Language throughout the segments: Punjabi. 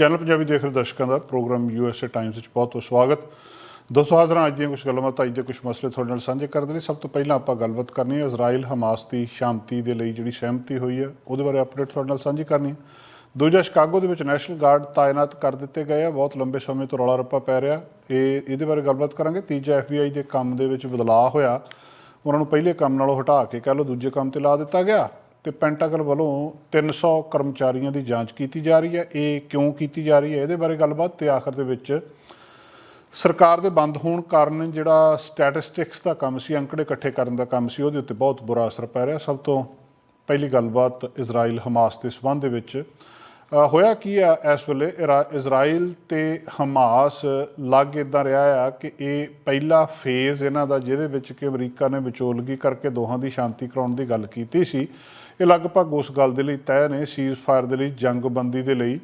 ਚੈਨਲ ਪੰਜਾਬੀ ਦੇਖ ਰਹੇ ਦਰਸ਼ਕਾਂ ਦਾ ਪ੍ਰੋਗਰਾਮ ਯੂਐਸਏ ਟਾਈਮਸ ਵਿੱਚ ਬਹੁਤ ਬਹੁਤ ਸਵਾਗਤ। ਦੋਸਤੋ, ਹਾਜ਼ਰ ਹਾਂ ਅੱਜ ਦੀਆਂ ਕੁਝ ਗੱਲਾਂ ਅੱਜ ਦੇ ਕੁਝ ਮਸਲੇ ਤੁਹਾਡੇ ਨਾਲ ਸਾਂਝੇ ਕਰਦੇ ਨੇ। ਸਭ ਤੋਂ ਪਹਿਲਾਂ ਆਪਾਂ ਗੱਲਬਾਤ ਕਰਨੀ ਹੈ ਇਜ਼ਰਾਈਲ ਹਮਾਸ ਦੀ ਸ਼ਾਂਤੀ ਦੇ ਲਈ ਜਿਹੜੀ ਸਹਿਮਤੀ ਹੋਈ ਹੈ, ਉਹਦੇ ਬਾਰੇ ਅਪਡੇਟ ਤੁਹਾਡੇ ਨਾਲ ਸਾਂਝੀ ਕਰਨੀ ਹੈ। ਦੂਜਾ, ਸ਼ਿਕਾਗੋ ਦੇ ਵਿੱਚ ਨੈਸ਼ਨਲ ਗਾਰਡ ਤਾਇਨਾਤ ਕਰ ਦਿੱਤੇ ਗਏ ਆ, ਬਹੁਤ ਲੰਬੇ ਸਮੇਂ ਤੋਂ ਰੌਲਾ ਰੱਪਾ ਪੈ ਰਿਹਾ। ਇਹ, ਇਹਦੇ ਬਾਰੇ ਗੱਲਬਾਤ ਕਰਾਂਗੇ। ਤੀਜਾ ਐਫਬੀਆਈ ਦੇ ਕੰਮ ਦੇ ਵਿੱਚ ਬਦਲਾਅ ਹੋਇਆ। ਉਹਨਾਂ ਨੂੰ ਪਹਿਲੇ ਕੰਮ ਨਾਲੋਂ ਹਟਾ ਕੇ ਕਹਿ ਲਓ ਦੂਜੇ ਕੰਮ ਤੇ ਲਾ ਦਿੱਤਾ ਗਿਆ। ਤੇ ਪੈਂਟਾਗਨ ਵੱਲੋਂ 300 ਕਰਮਚਾਰੀਆਂ ਦੀ ਜਾਂਚ ਕੀਤੀ ਜਾ ਰਹੀ ਹੈ। ਇਹ ਕਿਉਂ ਕੀਤੀ ਜਾ ਰਹੀ ਹੈ? ਇਹਦੇ ਬਾਰੇ ਗੱਲਬਾਤ ਤੇ ਆਖਰ ਦੇ ਵਿੱਚ ਸਰਕਾਰ ਦੇ ਬੰਦ ਹੋਣ ਕਾਰਨ ਜਿਹੜਾ ਸਟੈਟਿਸਟਿਕਸ ਦਾ ਕੰਮ ਸੀ, ਅੰਕੜੇ ਇਕੱਠੇ ਕਰਨ ਦਾ ਕੰਮ ਸੀ, ਉਹਦੇ ਉੱਤੇ ਬਹੁਤ ਬੁਰਾ ਅਸਰ ਪੈ ਰਿਹਾ। ਸਭ ਤੋਂ ਪਹਿਲੀ ਗੱਲਬਾਤ ਇਜ਼ਰਾਈਲ ਹਮਾਸ ਦੇ ਸਬੰਧ ਦੇ ਵਿੱਚ ਹੋਇਆ ਕੀ ਆ ਇਸ ਵੇਲੇ? ਇਰਾ- ਇਜ਼ਰਾਈਲ ਤੇ ਹਮਾਸ ਲੱਗ ਇਦਾਂ ਰਿਹਾ ਆ ਕਿ ਇਹ ਪਹਿਲਾ ਫੇਜ਼ ਇਹਨਾਂ ਦਾ, ਜਿਹਦੇ ਵਿੱਚ ਕਿ ਅਮਰੀਕਾ ਨੇ ਵਿਚੋਲਗੀ ਕਰਕੇ ਦੋਹਾਂ ਦੀ ਸ਼ਾਂਤੀ ਕਰਾਉਣ ਦੀ ਗੱਲ ਕੀਤੀ ਸੀ। ਇਹ ਲਗਭਗ ਉਸ ਗੱਲ ਦੇ ਲਈ ਤੈਅ ਨੇ ਸੀਜ਼ ਫਾਇਰ ਦੇ ਲਈ, ਜੰਗਬੰਦੀ ਦੇ ਲਈ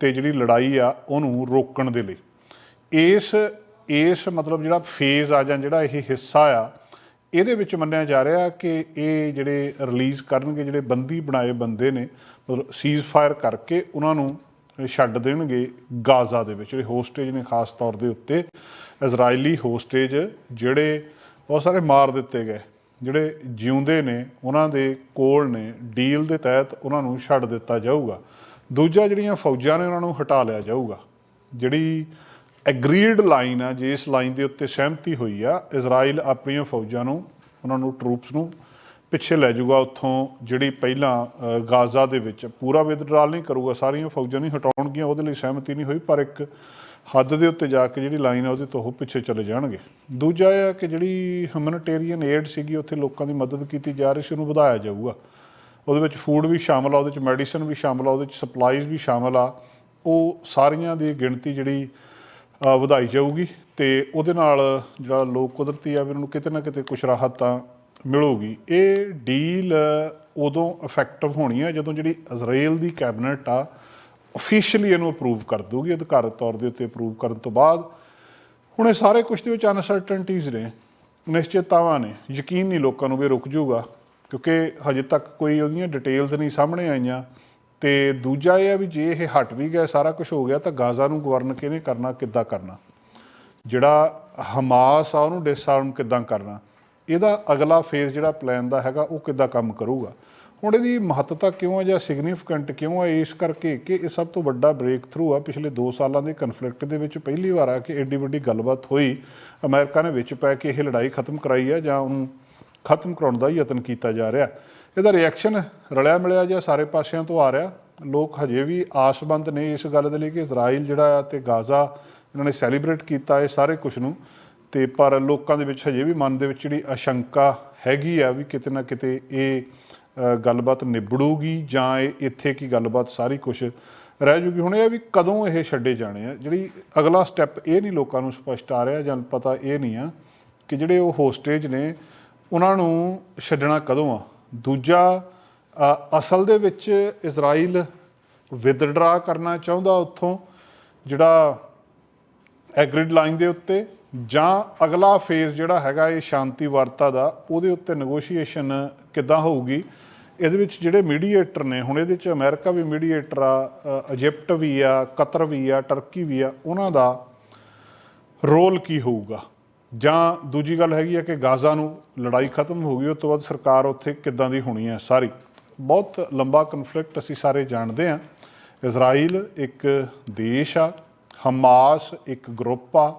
ਤੇ ਜਿਹੜੀ ਲੜਾਈ ਆ, ਉਹਨੂੰ ਰੋਕਣ ਦੇ ਲਈ। ਇਸ ਇਸ ਮਤਲਬ ਜਿਹੜਾ ਫੇਜ਼ ਆ ਜਾਂ ਜਿਹੜਾ ਇਹ ਹਿੱਸਾ ਆ, ਇਹਦੇ ਵਿੱਚ ਮੰਨਿਆ ਜਾ ਰਿਹਾ ਕਿ ਇਹ ਜਿਹੜੇ ਰਿਲੀਜ਼ ਕਰਨਗੇ, ਜਿਹੜੇ ਬੰਦੀ ਬਣਾਏ ਬੰਦੇ ਨੇ, ਮਤਲਬ ਸੀਜ਼ ਫਾਇਰ ਕਰਕੇ ਉਹਨਾਂ ਨੂੰ ਛੱਡ ਦੇਣਗੇ ਗਾਜ਼ਾ ਦੇ ਵਿੱਚ। ਜਿਹੜੇ ਹੋਸਟੇਜ ਨੇ ਖਾਸ ਤੌਰ ਦੇ ਉੱਤੇ, ਇਜ਼ਰਾਈਲੀ ਹੋਸਟੇਜ ਜਿਹੜੇ ਬਹੁਤ ਸਾਰੇ ਮਾਰ ਦਿੱਤੇ ਗਏ। ਜਿਹੜੇ ਜਿਉਂਦੇ ਨੇ, ਉਹਨਾਂ ਦੇ ਕੋਲ ਨੇ, ਡੀਲ ਦੇ ਤਹਿਤ ਉਹਨਾਂ ਨੂੰ ਛੱਡ ਦਿੱਤਾ ਜਾਊਗਾ। ਦੂਜਾ ਜਿਹੜੀਆਂ ਫੌਜਾਂ ਨੇ, ਉਹਨਾਂ ਨੂੰ ਹਟਾ ਲਿਆ ਜਾਊਗਾ। ਜਿਹੜੀ ਐਗਰੀਡ ਲਾਈਨ ਆ ਜਿਸ ਲਾਈਨ ਦੇ ਉੱਤੇ ਸਹਿਮਤੀ ਹੋਈ ਆ, ਇਜ਼ਰਾਈਲ ਆਪਣੀਆਂ ਫੌਜਾਂ ਨੂੰ, ਉਹਨਾਂ ਨੂੰ ਟਰੂਪਸ ਨੂੰ ਪਿੱਛੇ ਲੈ ਜਾਊਗਾ। ਉੱਥੋਂ ਜਿਹੜੀ ਪਹਿਲਾਂ ਗਾਜ਼ਾ ਦੇ ਵਿੱਚ ਪੂਰਾ ਵਿਦਡਰਾਲ ਨਹੀਂ ਕਰੂਗਾ, ਸਾਰੀਆਂ ਫੌਜਾਂ ਨਹੀਂ ਹਟਾਉਣਗੀਆਂ, ਉਹਦੇ ਲਈ ਸਹਿਮਤੀ ਨਹੀਂ ਹੋਈ, ਪਰ ਇੱਕ ਹੱਦ ਦੇ ਉੱਤੇ ਜਾ ਕੇ ਜਿਹੜੀ ਲਾਈਨ ਆ ਉਹਦੇ ਤੋਂ ਉਹ ਪਿੱਛੇ ਚਲੇ ਜਾਣਗੇ। ਦੂਜਾ ਇਹ ਆ ਕਿ ਜਿਹੜੀ ਹਿਊਮਨਿਟੇਰੀਅਨ ਏਡ ਸੀਗੀ, ਉੱਥੇ ਲੋਕਾਂ ਦੀ ਮਦਦ ਕੀਤੀ ਜਾ ਰਹੀ ਸੀ, ਉਹਨੂੰ ਵਧਾਇਆ ਜਾਊਗਾ। ਉਹਦੇ ਵਿੱਚ ਫੂਡ ਵੀ ਸ਼ਾਮਲ ਆ, ਉਹਦੇ ਵਿੱਚ ਮੈਡੀਸਨ ਵੀ ਸ਼ਾਮਲ ਆ, ਉਹਦੇ ਵਿੱਚ ਸਪਲਾਈਜ਼ ਵੀ ਸ਼ਾਮਲ ਆ। ਉਹ ਸਾਰੀਆਂ ਦੀ ਗਿਣਤੀ ਜਿਹੜੀ ਵਧਾਈ ਜਾਊਗੀ ਤੇ ਉਹਦੇ ਨਾਲ ਜਿਹੜਾ ਲੋਕ ਕੁਦਰਤੀ ਆ ਵੀ ਉਹਨਾਂ ਨੂੰ ਕਿਤੇ ਨਾ ਕਿਤੇ ਕੁਝ ਰਾਹਤ ਤਾਂ ਮਿਲੂਗੀ। ਇਹ ਡੀਲ ਉਦੋਂ ਇਫੈਕਟਿਵ ਹੋਣੀ ਹੈ ਜਦੋਂ ਜਿਹੜੀ ਇਜ਼ਰਾਈਲ ਦੀ ਕੈਬਨਿਟ ਆ ਅਫੀਸ਼ੀਅਲੀ ਇਹਨੂੰ ਅਪਰੂਵ ਕਰ ਦੂਗੀ ਅਧਿਕਾਰਤ ਤੌਰ ਦੇ ਉੱਤੇ ਅਪਰੂਵ ਕਰਨ ਤੋਂ ਬਾਅਦ। ਹੁਣ ਇਹ ਸਾਰੇ ਕੁਝ ਦੇ ਵਿੱਚ ਅਨਸਰਟਨਟੀਜ਼ ਨੇ ਨਿਸ਼ਚਿਤਤਾਵਾਂ ਨੇ। ਯਕੀਨ ਨਹੀਂ ਲੋਕਾਂ ਨੂੰ ਵੀ ਰੁਕ ਜਾਊਗਾ, ਕਿਉਂਕਿ ਹਜੇ ਤੱਕ ਕੋਈ ਉਹਦੀਆਂ ਡਿਟੇਲਸ ਨਹੀਂ ਸਾਹਮਣੇ ਆਈਆਂ। ਤੇ ਦੂਜਾ ਇਹ ਆ ਵੀ ਜੇ ਇਹ ਹਟ ਵੀ ਗਿਆ, ਸਾਰਾ ਕੁਝ ਹੋ ਗਿਆ, ਤਾਂ ਗਾਜ਼ਾ ਨੂੰ ਗਵਰਨ ਕਿਹਨੇ ਕਰਨਾ, ਕਿੱਦਾਂ ਕਰਨਾ? ਜਿਹੜਾ ਹਮਾਸ ਆ, ਉਹਨੂੰ ਡਿਸਆਰਮ ਕਿੱਦਾਂ ਕਰਨਾ? ਇਹਦਾ ਅਗਲਾ ਫੇਜ਼ ਜਿਹੜਾ ਪਲਾਨ ਦਾ ਹੈਗਾ, ਉਹ ਕਿੱਦਾਂ ਕੰਮ ਕਰੂਗਾ? ਹੁਣ ਇਹਦੀ ਮਹੱਤਤਾ ਕਿਉਂ ਹੈ ਜਾਂ ਸਿਗਨੀਫੀਕੈਂਟ ਕਿਉਂ ਹੈ? ਇਸ ਕਰਕੇ ਕਿ ਇਹ ਸਭ ਤੋਂ ਵੱਡਾ ਬ੍ਰੇਕ ਥਰੂ ਆ ਪਿਛਲੇ 2 ਸਾਲਾਂ ਦੇ ਕਨਫਲਿਕਟ ਦੇ ਵਿੱਚ ਪਹਿਲੀ ਵਾਰ ਆ ਕਿ ਐਡੀ ਵੱਡੀ ਗੱਲਬਾਤ ਹੋਈ। ਅਮਰੀਕਾ ਨੇ ਵਿੱਚ ਪੈ ਕੇ ਇਹ ਲੜਾਈ ਖਤਮ ਕਰਾਈ ਹੈ ਜਾਂ ਉਹਨੂੰ ਖਤਮ ਕਰਾਉਣ ਦਾ ਯਤਨ ਕੀਤਾ ਜਾ ਰਿਹਾ। ਇਹਦਾ ਰਿਐਕਸ਼ਨ ਰਲਿਆ ਮਿਲਿਆ ਜਿਹਾ ਸਾਰੇ ਪਾਸਿਆਂ ਤੋਂ ਆ ਰਿਹਾ। ਲੋਕ ਹਜੇ ਵੀ ਆਸਬੰਦ ਨੇ ਇਸ ਗੱਲ ਦੇ ਲਈ ਕਿ ਇਜ਼ਰਾਈਲ ਜਿਹੜਾ ਆ ਤੇ ਗਾਜ਼ਾ, ਇਹਨਾਂ ਨੇ ਸੈਲੀਬ੍ਰੇਟ ਕੀਤਾ ਇਹ ਸਾਰੇ ਕੁਝ ਨੂੰ। ਤੇ ਪਰ ਲੋਕਾਂ ਦੇ ਵਿੱਚ ਹਜੇ ਵੀ ਮਨ ਦੇ ਵਿੱਚ ਜਿਹੜੀ ਆਸ਼ੰਕਾ ਹੈਗੀ ਆ ਵੀ ਕਿਤੇ ਨਾ ਕਿਤੇ ਇਹ ਗੱਲਬਾਤ ਨਿਬੜੂਗੀ ਜਾਂ ਇਹ ਇੱਥੇ ਕੀ ਗੱਲਬਾਤ ਸਾਰੀ ਕੁਝ ਰਹਿ ਜੂਗੀ। ਹੁਣ ਇਹ ਵੀ ਕਦੋਂ ਇਹ ਛੱਡੇ ਜਾਣੇ ਆ? ਜਿਹੜੀ ਅਗਲਾ ਸਟੈਪ ਇਹ ਨਹੀਂ ਲੋਕਾਂ ਨੂੰ ਸਪਸ਼ਟ ਆ ਰਿਹਾ ਜਾਂ ਪਤਾ ਇਹ ਨਹੀਂ ਆ ਕਿ ਜਿਹੜੇ ਉਹ ਹੋਸਟੇਜ ਨੇ, ਉਹਨਾਂ ਨੂੰ ਛੱਡਣਾ ਕਦੋਂ ਆ? ਦੂਜਾ ਅਸਲ ਦੇ ਵਿੱਚ ਇਜ਼ਰਾਈਲ ਵਿਦਡਰਾ ਕਰਨਾ ਚਾਹੁੰਦਾ ਉੱਥੋਂ, ਜਿਹੜਾ ਐਗਰਿਡ ਲਾਈਨ ਦੇ ਉੱਤੇ ਜਾਂ ਅਗਲਾ ਫੇਜ਼ ਜਿਹੜਾ ਹੈਗਾ ਇਹ ਸ਼ਾਂਤੀ ਵਾਰਤਾ ਦਾ, ਉਹਦੇ ਉੱਤੇ ਨੈਗੋਸ਼ੀਏਸ਼ਨ ਕਿੱਦਾਂ ਹੋਊਗੀ? ਇਹਦੇ ਵਿੱਚ ਜਿਹੜੇ ਮੀਡੀਏਟਰ ਨੇ ਹੁਣ ਇਹਦੇ 'ਚ ਅਮਰੀਕਾ ਵੀ ਮੀਡੀਏਟਰ ਆ ਅ, ਇਜਿਪਟ ਵੀ ਆ ਕਤਰ ਵੀ ਆ ਟਰਕੀ ਵੀ ਆ ਉਹਨਾਂ ਦਾ ਰੋਲ ਕੀ ਹੋਊਗਾ? ਜਾਂ ਦੂਜੀ ਗੱਲ ਹੈਗੀ ਆ ਕਿ ਗਾਜ਼ਾ ਨੂੰ ਲੜਾਈ ਖਤਮ ਹੋ ਗਈ ਉਸ ਤੋਂ ਬਾਅਦ ਸਰਕਾਰ ਉੱਥੇ ਕਿੱਦਾਂ ਦੀ ਹੋਣੀ ਹੈ ਸਾਰੀ? ਬਹੁਤ ਲੰਬਾ ਕਨਫਲਿਕਟ ਅਸੀਂ ਸਾਰੇ ਜਾਣਦੇ ਹਾਂ ਇਜ਼ਰਾਈਲ ਇੱਕ ਦੇਸ਼ ਆ ਹਮਾਸ ਇੱਕ ਗਰੁੱਪ ਆ।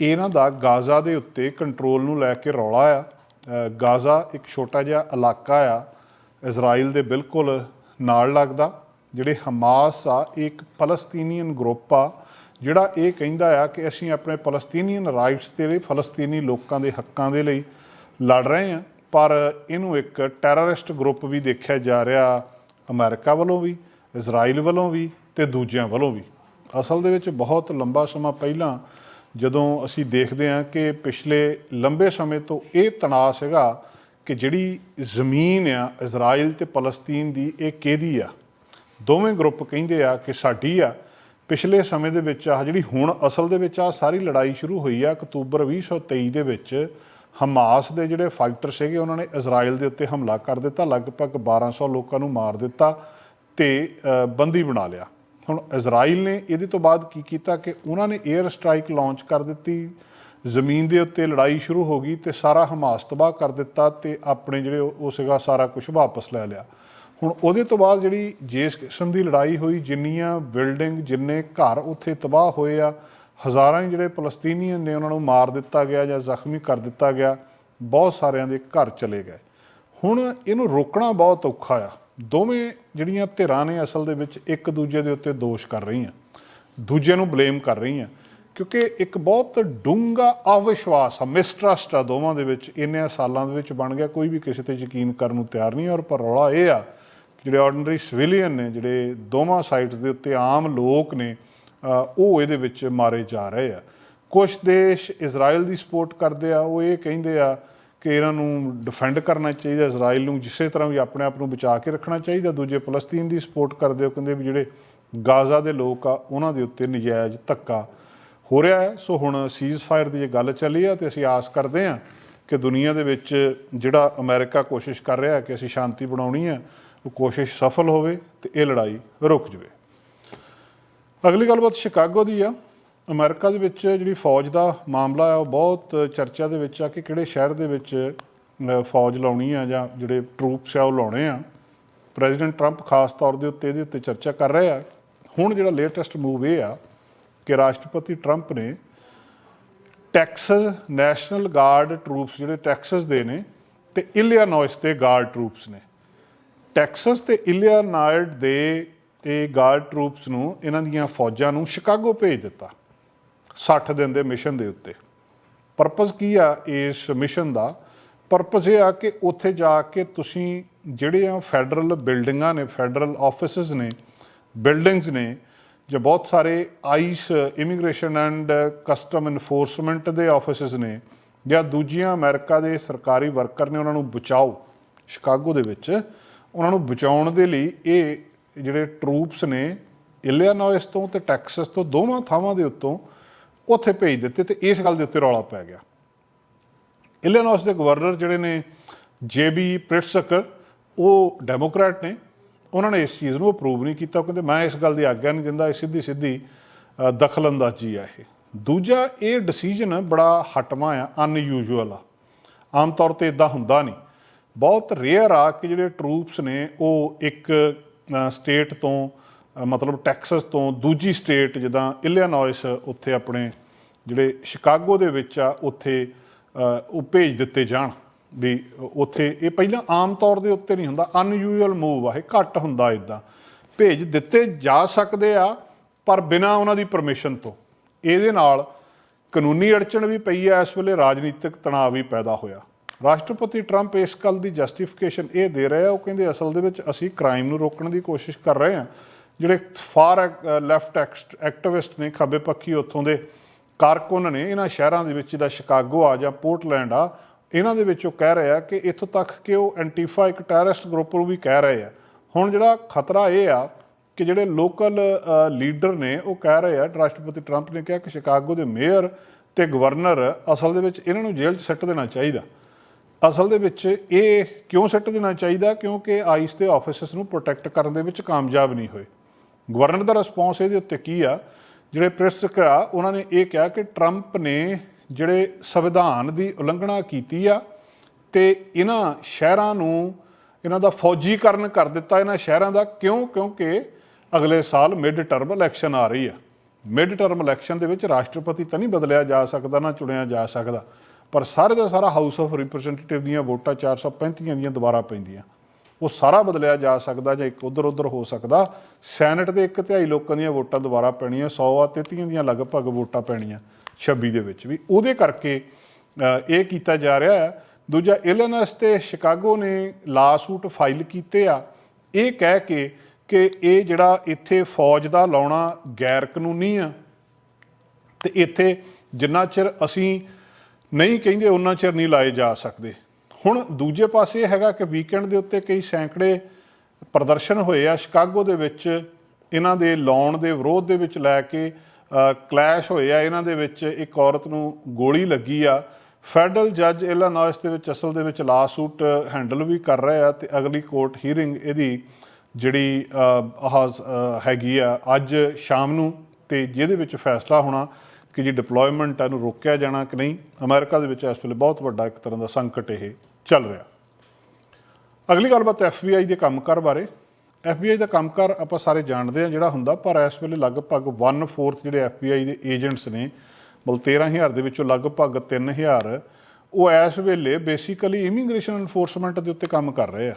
ਇਹਨਾਂ ਦਾ ਗਾਜ਼ਾ ਦੇ ਉੱਤੇ ਕੰਟਰੋਲ ਨੂੰ ਲੈ ਕੇ ਰੌਲਾ ਆ। ਗਾਜ਼ਾ ਇੱਕ ਛੋਟਾ ਜਿਹਾ ਇਲਾਕਾ ਆ ਇਜ਼ਰਾਈਲ ਦੇ ਬਿਲਕੁਲ ਨਾਲ ਲੱਗਦਾ। ਜਿਹੜੇ ਹਮਾਸ ਆ, ਇਹ ਇੱਕ ਫਲਸਤੀਨੀਅਨ ਗਰੁੱਪ ਆ, ਜਿਹੜਾ ਇਹ ਕਹਿੰਦਾ ਆ ਕਿ ਅਸੀਂ ਆਪਣੇ ਫਲਸਤੀਨੀਅਨ ਰਾਈਟਸ ਦੇ ਲਈ, ਫਲਸਤੀਨੀ ਲੋਕਾਂ ਦੇ ਹੱਕਾਂ ਦੇ ਲਈ ਲੜ ਰਹੇ ਹਾਂ। ਪਰ ਇਹਨੂੰ ਇੱਕ ਟੈਰਰਿਸਟ ਗਰੁੱਪ ਵੀ ਦੇਖਿਆ ਜਾ ਰਿਹਾ, ਅਮਰੀਕਾ ਵੱਲੋਂ ਵੀ, ਇਜ਼ਰਾਈਲ ਵੱਲੋਂ ਵੀ ਤੇ ਦੂਜਿਆਂ ਵੱਲੋਂ ਵੀ। ਅਸਲ ਦੇ ਵਿੱਚ ਬਹੁਤ ਲੰਬਾ ਸਮਾਂ ਪਹਿਲਾਂ ਜਦੋਂ ਅਸੀਂ ਦੇਖਦੇ ਹਾਂ ਕਿ ਪਿਛਲੇ ਲੰਬੇ ਸਮੇਂ ਤੋਂ ਇਹ ਤਣਾਅ ਸੀਗਾ ਕਿ ਜਿਹੜੀ ਜ਼ਮੀਨ ਆ ਇਜ਼ਰਾਈਲ ਤੇ ਫਲਸਤੀਨ ਦੀ, ਇਹ ਕਿਹਦੀ ਆ? ਦੋਵੇਂ ਗਰੁੱਪ ਕਹਿੰਦੇ ਆ ਕਿ ਸਾਡੀ ਆ। ਪਿਛਲੇ ਸਮੇਂ ਦੇ ਵਿੱਚ ਆ ਜਿਹੜੀ ਹੁਣ ਅਸਲ ਦੇ ਵਿੱਚ ਆ ਸਾਰੀ ਲੜਾਈ ਸ਼ੁਰੂ ਹੋਈ ਆ ਅਕਤੂਬਰ 2023 ਦੇ ਵਿੱਚ। ਹਮਾਸ ਦੇ ਜਿਹੜੇ ਫਾਈਟਰ ਸੀਗੇ, ਉਹਨਾਂ ਨੇ ਇਜ਼ਰਾਈਲ ਦੇ ਉੱਤੇ ਹਮਲਾ ਕਰ ਦਿੱਤਾ, ਲਗਭਗ 1200 ਲੋਕਾਂ ਨੂੰ ਮਾਰ ਦਿੱਤਾ ਤੇ ਬੰਦੀ ਬਣਾ ਲਿਆ। ਹੁਣ ਇਜ਼ਰਾਈਲ ਨੇ ਇਹਦੇ ਤੋਂ ਬਾਅਦ ਕੀ ਕੀਤਾ ਕਿ ਉਹਨਾਂ ਨੇ 에ਅਰ ਸਟ੍ਰਾਈਕ ਲਾਂਚ ਕਰ ਦਿੱਤੀ। ਜ਼ਮੀਨ ਦੇ ਉੱਤੇ ਲੜਾਈ ਸ਼ੁਰੂ ਹੋ ਗਈ ਤੇ ਸਾਰਾ ਹਮਾਸ ਤਬਾਹ ਕਰ ਦਿੱਤਾ ਤੇ ਆਪਣੇ ਜਿਹੜੇ ਉਹ ਸੀਗਾ ਸਾਰਾ ਕੁਝ ਵਾਪਸ ਲੈ ਲਿਆ। ਹੁਣ ਉਹਦੇ ਤੋਂ ਬਾਅਦ ਜਿਹੜੀ ਜਿਸ ਕਿਸਮ ਦੀ ਲੜਾਈ ਹੋਈ, ਜਿੰਨੀਆਂ ਬਿਲਡਿੰਗ, ਜਿੰਨੇ ਘਰ ਉੱਥੇ ਤਬਾਹ ਹੋਏ ਆ, ਹਜ਼ਾਰਾਂ ਹੀ ਜਿਹੜੇ ਫਲਸਤੀਨੀਅਨ ਨੇ ਉਹਨਾਂ ਨੂੰ ਮਾਰ ਦਿੱਤਾ ਗਿਆ ਜਾਂ ਜ਼ਖਮੀ ਕਰ ਦਿੱਤਾ ਗਿਆ, ਬਹੁਤ ਸਾਰਿਆਂ ਦੇ ਘਰ ਚਲੇ ਗਏ। ਹੁਣ ਇਹਨੂੰ ਰੋਕਣਾ ਬਹੁਤ ਔਖਾ ਆ। ਦੋਵੇਂ ਜਿਹੜੀਆਂ ਧਿਰਾਂ ਨੇ ਅਸਲ ਦੇ ਵਿੱਚ ਇੱਕ ਦੂਜੇ ਦੇ ਉੱਤੇ ਦੋਸ਼ ਕਰ ਰਹੀਆਂ। ਦੂਜੇ ਨੂੰ ਬਲੇਮ ਕਰ ਰਹੀਆਂ। ਕਿਉਂਕਿ ਇੱਕ ਬਹੁਤ ਡੂੰਘਾ ਅਵਿਸ਼ਵਾਸ ਆ, ਮਿਸਟਰਸਟ ਆ ਦੋਵਾਂ ਦੇ ਵਿੱਚ, ਇੰਨੇ ਸਾਲਾਂ ਦੇ ਵਿੱਚ ਬਣ ਗਿਆ, ਕੋਈ ਵੀ ਕਿਸੇ ਤੇ ਯਕੀਨ ਕਰਨ ਨੂੰ ਤਿਆਰ ਨਹੀਂ, ਔਰ ਪਰ ਰੌਲਾ ਇਹ ਆ, ਜਿਹੜੇ ਆਰਡੀਨਰੀ ਸਿਵਿਲੀਅਨ ਨੇ, ਜਿਹੜੇ ਦੋਵਾਂ ਸਾਈਡਸ ਦੇ ਉੱਤੇ ਆਮ ਲੋਕ ਨੇ ਉਹ ਇਹਦੇ ਵਿੱਚ ਮਾਰੇ ਜਾ ਰਹੇ ਆ। ਕੁਝ ਦੇਸ਼ ਇਜ਼ਰਾਈਲ ਦੀ ਸਪੋਰਟ ਕਰਦੇ ਆ, ਉਹ ਇਹ ਕਹਿੰਦੇ ਆ ਕਿ ਇਹਨਾਂ ਨੂੰ ਡਿਫੈਂਡ ਕਰਨਾ ਚਾਹੀਦਾ ਇਜ਼ਰਾਈਲ ਨੂੰ ਜਿਸੇ ਤਰ੍ਹਾਂ ਵੀ ਆਪਣੇ ਆਪ ਨੂੰ ਬਚਾ ਕੇ ਰੱਖਣਾ ਚਾਹੀਦਾ, ਦੂਜੇ ਫਲਸਤੀਨ ਦੀ ਸਪੋਰਟ ਕਰਦੇ ਹੋ ਕਹਿੰਦੇ ਵੀ ਜਿਹੜੇ ਗਾਜ਼ਾ ਦੇ ਲੋਕ ਆ, ਉਹਨਾਂ ਦੇ ਉੱਤੇ ਨਜਾਇਜ਼ ਧੱਕਾ ਹੋ ਰਿਹਾ ਹੈ। ਸੋ ਹੁਣ ਸੀਜ਼ ਫਾਇਰ ਦੀ ਇਹ ਗੱਲ ਚੱਲੀ ਆ ਤੇ ਅਸੀਂ ਆਸ ਕਰਦੇ ਹਾਂ ਕਿ ਦੁਨੀਆ ਦੇ ਵਿੱਚ ਜਿਹੜਾ ਅਮਰੀਕਾ ਕੋਸ਼ਿਸ਼ ਕਰ ਰਿਹਾ ਕਿ ਅਸੀਂ ਸ਼ਾਂਤੀ ਬਣਾਉਣੀ ਹੈ, ਉਹ ਕੋਸ਼ਿਸ਼ ਸਫਲ ਹੋਵੇ ਤੇ ਇਹ ਲੜਾਈ ਰੁਕ ਜਵੇ। ਅਗਲੀ ਗੱਲਬਾਤ ਸ਼ਿਕਾਗੋ ਦੀ ਆ। ਅਮਰੀਕਾ ਦੇ ਵਿੱਚ ਜਿਹੜੀ ਫੌਜ ਦਾ ਮਾਮਲਾ ਆ, ਉਹ ਬਹੁਤ ਚਰਚਾ ਦੇ ਵਿੱਚ ਆ ਕਿ ਕਿਹੜੇ ਸ਼ਹਿਰ ਦੇ ਵਿੱਚ ਫੌਜ ਲਾਉਣੀ ਆ ਜਾਂ ਜਿਹੜੇ ਟਰੂਪਸ ਆ ਉਹ ਲਾਉਣੇ ਆ। ਪ੍ਰੈਜ਼ੀਡੈਂਟ ਟਰੰਪ ਖਾਸ ਤੌਰ ਦੇ ਉੱਤੇ ਇਹਦੇ ਉੱਤੇ ਚਰਚਾ ਕਰ ਰਹੇ ਆ ਹੁਣ ਜਿਹੜਾ ਲੇਟੈਸਟ ਮੂਵ ਇਹ ਆ ਕਿ ਰਾਸ਼ਟਰਪਤੀ ਟਰੰਪ ਨੇ ਟੈਕਸਸ ਨੈਸ਼ਨਲ ਗਾਰਡ ਟਰੂਪਸ ਜਿਹੜੇ ਟੈਕਸਸ ਦੇ ਨੇ ਤੇ ਇਲੀਨੋਇਸ ਦੇ ਗਾਰਡ ਟਰੂਪਸ ਨੇ। ਟੈਕਸਸ ਤੇ ਇਲੀਨਾਇਡ ਦੇ ਇਹ ਗਾਰਡ ਟਰੂਪਸ ਨੂੰ ਇਹਨਾਂ ਦੀਆਂ ਫੌਜਾਂ ਨੂੰ ਸ਼ਿਕਾਗੋ ਭੇਜ ਦਿੱਤਾ 60 ਦਿਨ ਦੇ ਮਿਸ਼ਨ ਦੇ ਉੱਤੇ। ਪਰਪਸ ਕੀ ਆ ਇਸ ਮਿਸ਼ਨ ਦਾ? ਪਰਪਸ ਇਹ ਆ ਕਿ ਉੱਥੇ ਜਾ ਕੇ ਤੁਸੀਂ ਜਿਹੜੇ ਆ ਫੈਡਰਲ ਬਿਲਡਿੰਗਾਂ ਨੇ, ਫੈਡਰਲ ਆਫਿਸਿਸ ਨੇ, ਬਿਲਡਿੰਗਸ ਨੇ ਜੋ ਬਹੁਤ ਸਾਰੇ ICE immigration and custom enforcement ਦੇ ਆਫਿਸਿਸ ਨੇ ਜਾਂ ਦੂਜੀਆਂ ਅਮਰੀਕਾ ਦੇ ਸਰਕਾਰੀ ਵਰਕਰ ਨੇ ਉਹਨਾਂ ਨੂੰ ਬਚਾਓ, ਸ਼ਿਕਾਗੋ ਦੇ ਵਿੱਚ, ਉਹਨਾਂ ਨੂੰ ਬਚਾਉਣ ਦੇ ਲਈ ਇਹ ਜਿਹੜੇ ਟਰੂਪਸ ਨੇ ਇਲੀਨੋਇਸ ਤੋਂ ਤੇ ਟੈਕਸਸ ਤੋਂ ਦੋਵਾਂ ਥਾਵਾਂ ਦੇ ਉੱਤੋਂ ਉੱਥੇ ਭੇਜ ਦਿੱਤੇ ਤੇ ਇਸ ਗੱਲ ਦੇ ਉੱਤੇ ਰੌਲਾ ਪੈ ਗਿਆ। ਇਲੀਨੋਇਸ ਦੇ ਗਵਰਨਰ ਜਿਹੜੇ ਨੇ ਜੇਬੀ ਪ੍ਰਿਟਸਕਰ ਉਹ ਡੈਮੋਕ੍ਰੈਟ ਨੇ ਉਹਨਾਂ ਨੇ ਇਸ ਚੀਜ਼ ਨੂੰ ਅਪਰੂਵ ਨਹੀਂ ਕੀਤਾ ਕਹਿੰਦੇ ਮੈਂ ਇਸ ਗੱਲ ਦੀ ਆਗਿਆ ਨਹੀਂ ਦਿੰਦਾ, ਇਹ ਸਿੱਧੀ ਸਿੱਧੀ ਦਖਲਅੰਦਾਜ਼ੀ ਆ ਇਹ। ਦੂਜਾ, ਇਹ ਡਿਸੀਜਨ ਬੜਾ ਹਟਵਾਂ ਆ ਅਨਯੂਜੂਅਲ ਆ। ਆਮ ਤੌਰ ਤੇ ਇਦਾਂ ਹੁੰਦਾ ਨਹੀਂ। ਬਹੁਤ ਰੇਅਰ ਆ ਕਿ ਜਿਹੜੇ ਟਰੂਪਸ ਨੇ, ਉਹ ਇੱਕ ਸਟੇਟ ਤੋਂ ਮਤਲਬ ਟੈਕਸਸ ਤੋਂ ਦੂਜੀ ਸਟੇਟ ਜਿੱਦਾਂ ਇਲੀਨੋਇਸ ਉੱਥੇ ਆਪਣੇ ਜਿਹੜੇ ਸ਼ਿਕਾਗੋ ਦੇ ਵਿੱਚ ਆ, ਉੱਥੇ ਉਹ ਭੇਜ ਦਿੱਤੇ ਜਾਣ। ਵੀ ਉੱਥੇ, ਇਹ ਪਹਿਲਾਂ ਆਮ ਤੌਰ ਦੇ ਉੱਤੇ ਨਹੀਂ ਹੁੰਦਾ ਅਨਯੂਜੂਅਲ ਮੂਵ ਆ, ਇਹ ਘੱਟ ਹੁੰਦਾ ਇਦਾਂ। ਭੇਜ ਦਿੱਤੇ ਜਾ ਸਕਦੇ ਆ, ਪਰ ਬਿਨਾਂ ਉਹਨਾਂ ਦੀ ਪਰਮਿਸ਼ਨ ਤੋਂ। ਇਹਦੇ ਨਾਲ ਕਾਨੂੰਨੀ ਅੜਚਣ ਵੀ ਪਈ ਆ, ਇਸ ਵੇਲੇ ਰਾਜਨੀਤਿਕ ਤਣਾਅ ਵੀ ਪੈਦਾ ਹੋਇਆ। ਰਾਸ਼ਟਰਪਤੀ ਟਰੰਪ ਇਸ ਗੱਲ ਦੀ ਜਸਟੀਫਿਕੇਸ਼ਨ ਇਹ ਦੇ ਰਹੇ ਆ, ਉਹ ਕਹਿੰਦੇ ਅਸਲ ਦੇ ਵਿੱਚ ਅਸੀਂ ਕ੍ਰਾਈਮ ਨੂੰ ਰੋਕਣ ਦੀ ਕੋਸ਼ਿਸ਼ ਕਰ ਰਹੇ ਹਾਂ ਜਿਹੜੇ ਫਾਰ ਲੈਫਟ ਐਕਟਿਵਿਸਟ ਨੇ, ਖੱਬੇ ਪੱਖੀ ਉੱਥੋਂ ਦੇ ਕਾਰਕੁਨ ਨੇ, ਇਹਨਾਂ ਸ਼ਹਿਰਾਂ ਦੇ ਵਿੱਚ ਦਾ ਸ਼ਿਕਾਗੋ ਆ ਜਾਂ ਪੋਰਟਲੈਂਡ ਆ ਇਹਨਾਂ ਦੇ ਵਿੱਚ ਉਹ ਕਹਿ ਰਹੇ ਆ ਕਿ ਇੱਥੋਂ ਤੱਕ ਕਿ ਉਹ ਐਂਟੀਫਾ ਇੱਕ ਟੈਰਰਿਸਟ ਗਰੁੱਪ ਨੂੰ ਵੀ ਕਹਿ ਰਹੇ ਆ। ਹੁਣ ਜਿਹੜਾ ਖਤਰਾ ਇਹ ਆ ਕਿ ਜਿਹੜੇ ਲੋਕਲ ਲੀਡਰ ਨੇ, ਉਹ ਕਹਿ ਰਹੇ ਆ, ਰਾਸ਼ਟਰਪਤੀ ਟਰੰਪ ਨੇ ਕਿਹਾ ਕਿ ਸ਼ਿਕਾਗੋ ਦੇ ਮੇਅਰ ਤੇ ਗਵਰਨਰ ਅਸਲ ਦੇ ਵਿੱਚ ਇਹਨਾਂ ਨੂੰ ਜੇਲ੍ਹ 'ਚ ਸੱਟ ਦੇਣਾ ਚਾਹੀਦਾ। ਅਸਲ ਦੇ ਵਿੱਚ ਇਹ ਕਿਉਂ ਸੱਟ ਦੇਣਾ ਚਾਹੀਦਾ? ਕਿਉਂਕਿ ਆਈਸ ਦੇ ਆਫਿਸਰਸ ਨੂੰ ਪ੍ਰੋਟੈਕਟ ਕਰਨ ਦੇ ਵਿੱਚ ਕਾਮਯਾਬ ਨਹੀਂ ਹੋਏ। ਗਵਰਨਰ ਦਾ ਰਿਸਪੌਂਸ ਇਹਦੇ ਉੱਤੇ ਕੀ ਆ? ਜਿਹੜੇ ਪ੍ਰੈਸ ਆ ਉਹਨਾਂ ਨੇ ਇਹ ਕਿਹਾ ਕਿ ਟਰੰਪ ਨੇ ਜਿਹੜੇ ਸੰਵਿਧਾਨ ਦੀ ਉਲੰਘਣਾ ਕੀਤੀ ਆ ਤੇ ਇਹਨਾਂ ਸ਼ਹਿਰਾਂ ਨੂੰ ਇਹਨਾਂ ਦਾ ਫੌਜੀਕਰਨ ਕਰ ਦਿੱਤਾ ਇਹਨਾਂ ਸ਼ਹਿਰਾਂ ਦਾ, ਕਿਉਂ? ਕਿਉਂਕਿ ਅਗਲੇ ਸਾਲ ਮਿਡ ਟਰਮ ਇਲੈਕਸ਼ਨ ਆ ਰਹੀ ਆ। ਮਿਡ ਟਰਮ ਇਲੈਕਸ਼ਨ ਦੇ ਵਿੱਚ ਰਾਸ਼ਟਰਪਤੀ ਤਾਂ ਨਹੀਂ ਬਦਲਿਆ ਜਾ ਸਕਦਾ, ਨਾ ਚੁਣਿਆ ਜਾ ਸਕਦਾ, ਪਰ ਸਾਰੇ ਦਾ ਸਾਰਾ ਹਾਊਸ ਆਫ ਰਿਪਰੈਜ਼ੈਂਟੇਟਿਵ ਦੀਆਂ ਵੋਟਾਂ 435 ਦੀਆਂ ਦੁਬਾਰਾ ਪੈਂਦੀਆਂ। ਉਹ ਸਾਰਾ ਬਦਲਿਆ ਜਾ ਸਕਦਾ ਜਾਂ ਇੱਕ ਉਧਰ ਉਧਰ ਹੋ ਸਕਦਾ। ਸੈਨੇਟ ਦੇ ਇੱਕ ਤਿਹਾਈ ਲੋਕਾਂ ਦੀਆਂ ਵੋਟਾਂ ਦੁਬਾਰਾ ਪੈਣੀਆਂ 100 ਆ 33 ਦੀਆਂ ਲਗਭਗ ਵੋਟਾਂ ਪੈਣੀਆਂ। 26 ਦੇ ਵਿੱਚ ਵੀ। ਉਹਦੇ ਕਰਕੇ ਇਹ ਕੀਤਾ ਜਾ ਰਿਹਾ ਹੈ। ਦੂਜਾ ਇਲਨਸ ਤੇ ਸ਼ਿਕਾਗੋ ਨੇ ਲਾ ਸੂਟ ਫਾਈਲ ਕੀਤੇ ਆ। ਇਹ ਕਹਿ ਕੇ ਕਿ ਇਹ ਜਿਹੜਾ ਇੱਥੇ ਫੌਜ ਦਾ ਲਾਉਣਾ ਗੈਰ ਕਾਨੂੰਨੀ ਆ। ਤੇ ਇੱਥੇ ਜਿੰਨਾ ਚਿਰ ਅਸੀਂ ਨਹੀਂ ਕਹਿੰਦੇ ਉਹਨਾਂ ਚਿਰ ਨਹੀਂ ਲਾਏ ਜਾ ਸਕਦੇ। ਹੁਣ ਦੂਜੇ ਪਾਸੇ ਇਹ ਹੈਗਾ ਕਿ ਵੀਕਐਂਡ ਦੇ ਉੱਤੇ ਕਈ ਸੈਂਕੜੇ ਪ੍ਰਦਰਸ਼ਨ ਹੋਏ ਆ। ਸ਼ਿਕਾਗੋ ਦੇ ਵਿੱਚ ਇਹਨਾਂ ਦੇ ਲਾਉਣ ਦੇ ਵਿਰੋਧ ਦੇ ਵਿੱਚ ਲੈ ਕੇ ਕਲੈਸ਼ ਹੋਏ ਆ ਇਹਨਾਂ ਦੇ ਵਿੱਚ ਇੱਕ ਔਰਤ ਨੂੰ ਗੋਲੀ ਲੱਗੀ ਆ। ਫੈਡਰਲ ਜੱਜ ਇਲਾਨੋਇਸ ਦੇ ਵਿੱਚ ਅਸਲ ਦੇ ਵਿੱਚ ਲਾਸੂਟ ਹੈਂਡਲ ਵੀ ਕਰ ਰਹੇ ਆ ਤੇ ਅਗਲੀ ਕੋਰਟ ਹੀਅਰਿੰਗ ਇਹਦੀ ਜਿਹੜੀ ਅ, ਹੈਗੀ ਆ ਅੱਜ ਸ਼ਾਮ ਨੂੰ ਤੇ ਜਿਹਦੇ ਵਿੱਚ ਫੈਸਲਾ ਹੋਣਾ ਕਿ ਜੀ ਡਿਪਲੋਇਮੈਂਟ ਇਹਨੂੰ ਰੋਕਿਆ ਜਾਣਾ ਕਿ ਨਹੀਂ। ਅਮਰੀਕਾ ਦੇ ਵਿੱਚ ਇਸ ਵੇਲੇ ਬਹੁਤ ਵੱਡਾ ਇੱਕ ਤਰ੍ਹਾਂ ਦਾ ਸੰਕਟ ਇਹ ਚੱਲ ਰਿਹਾ। ਅਗਲੀ ਗੱਲਬਾਤ FBI ਦੇ ਕੰਮਕਾਰ ਬਾਰੇ। FBI ਦਾ ਕੰਮਕਾਰ ਆਪਾਂ ਸਾਰੇ ਜਾਣਦੇ ਆ ਜਿਹੜਾ ਹੁੰਦਾ, ਪਰ ਇਸ ਵੇਲੇ ਲਗਭਗ 1/4 ਜਿਹੜੇ FBI ਦੇ ਏਜੰਟਸ ਨੇ, ਮਤਲਬ 13000 ਦੇ ਵਿੱਚੋਂ ਲਗਭਗ 3000 ਉਹ ਇਸ ਵੇਲੇ ਬੇਸਿਕਲੀ ਇਮੀਗ੍ਰੇਸ਼ਨ ਐਨਫੋਰਸਮੈਂਟ ਦੇ ਉੱਤੇ ਕੰਮ ਕਰ ਰਹੇ ਆ।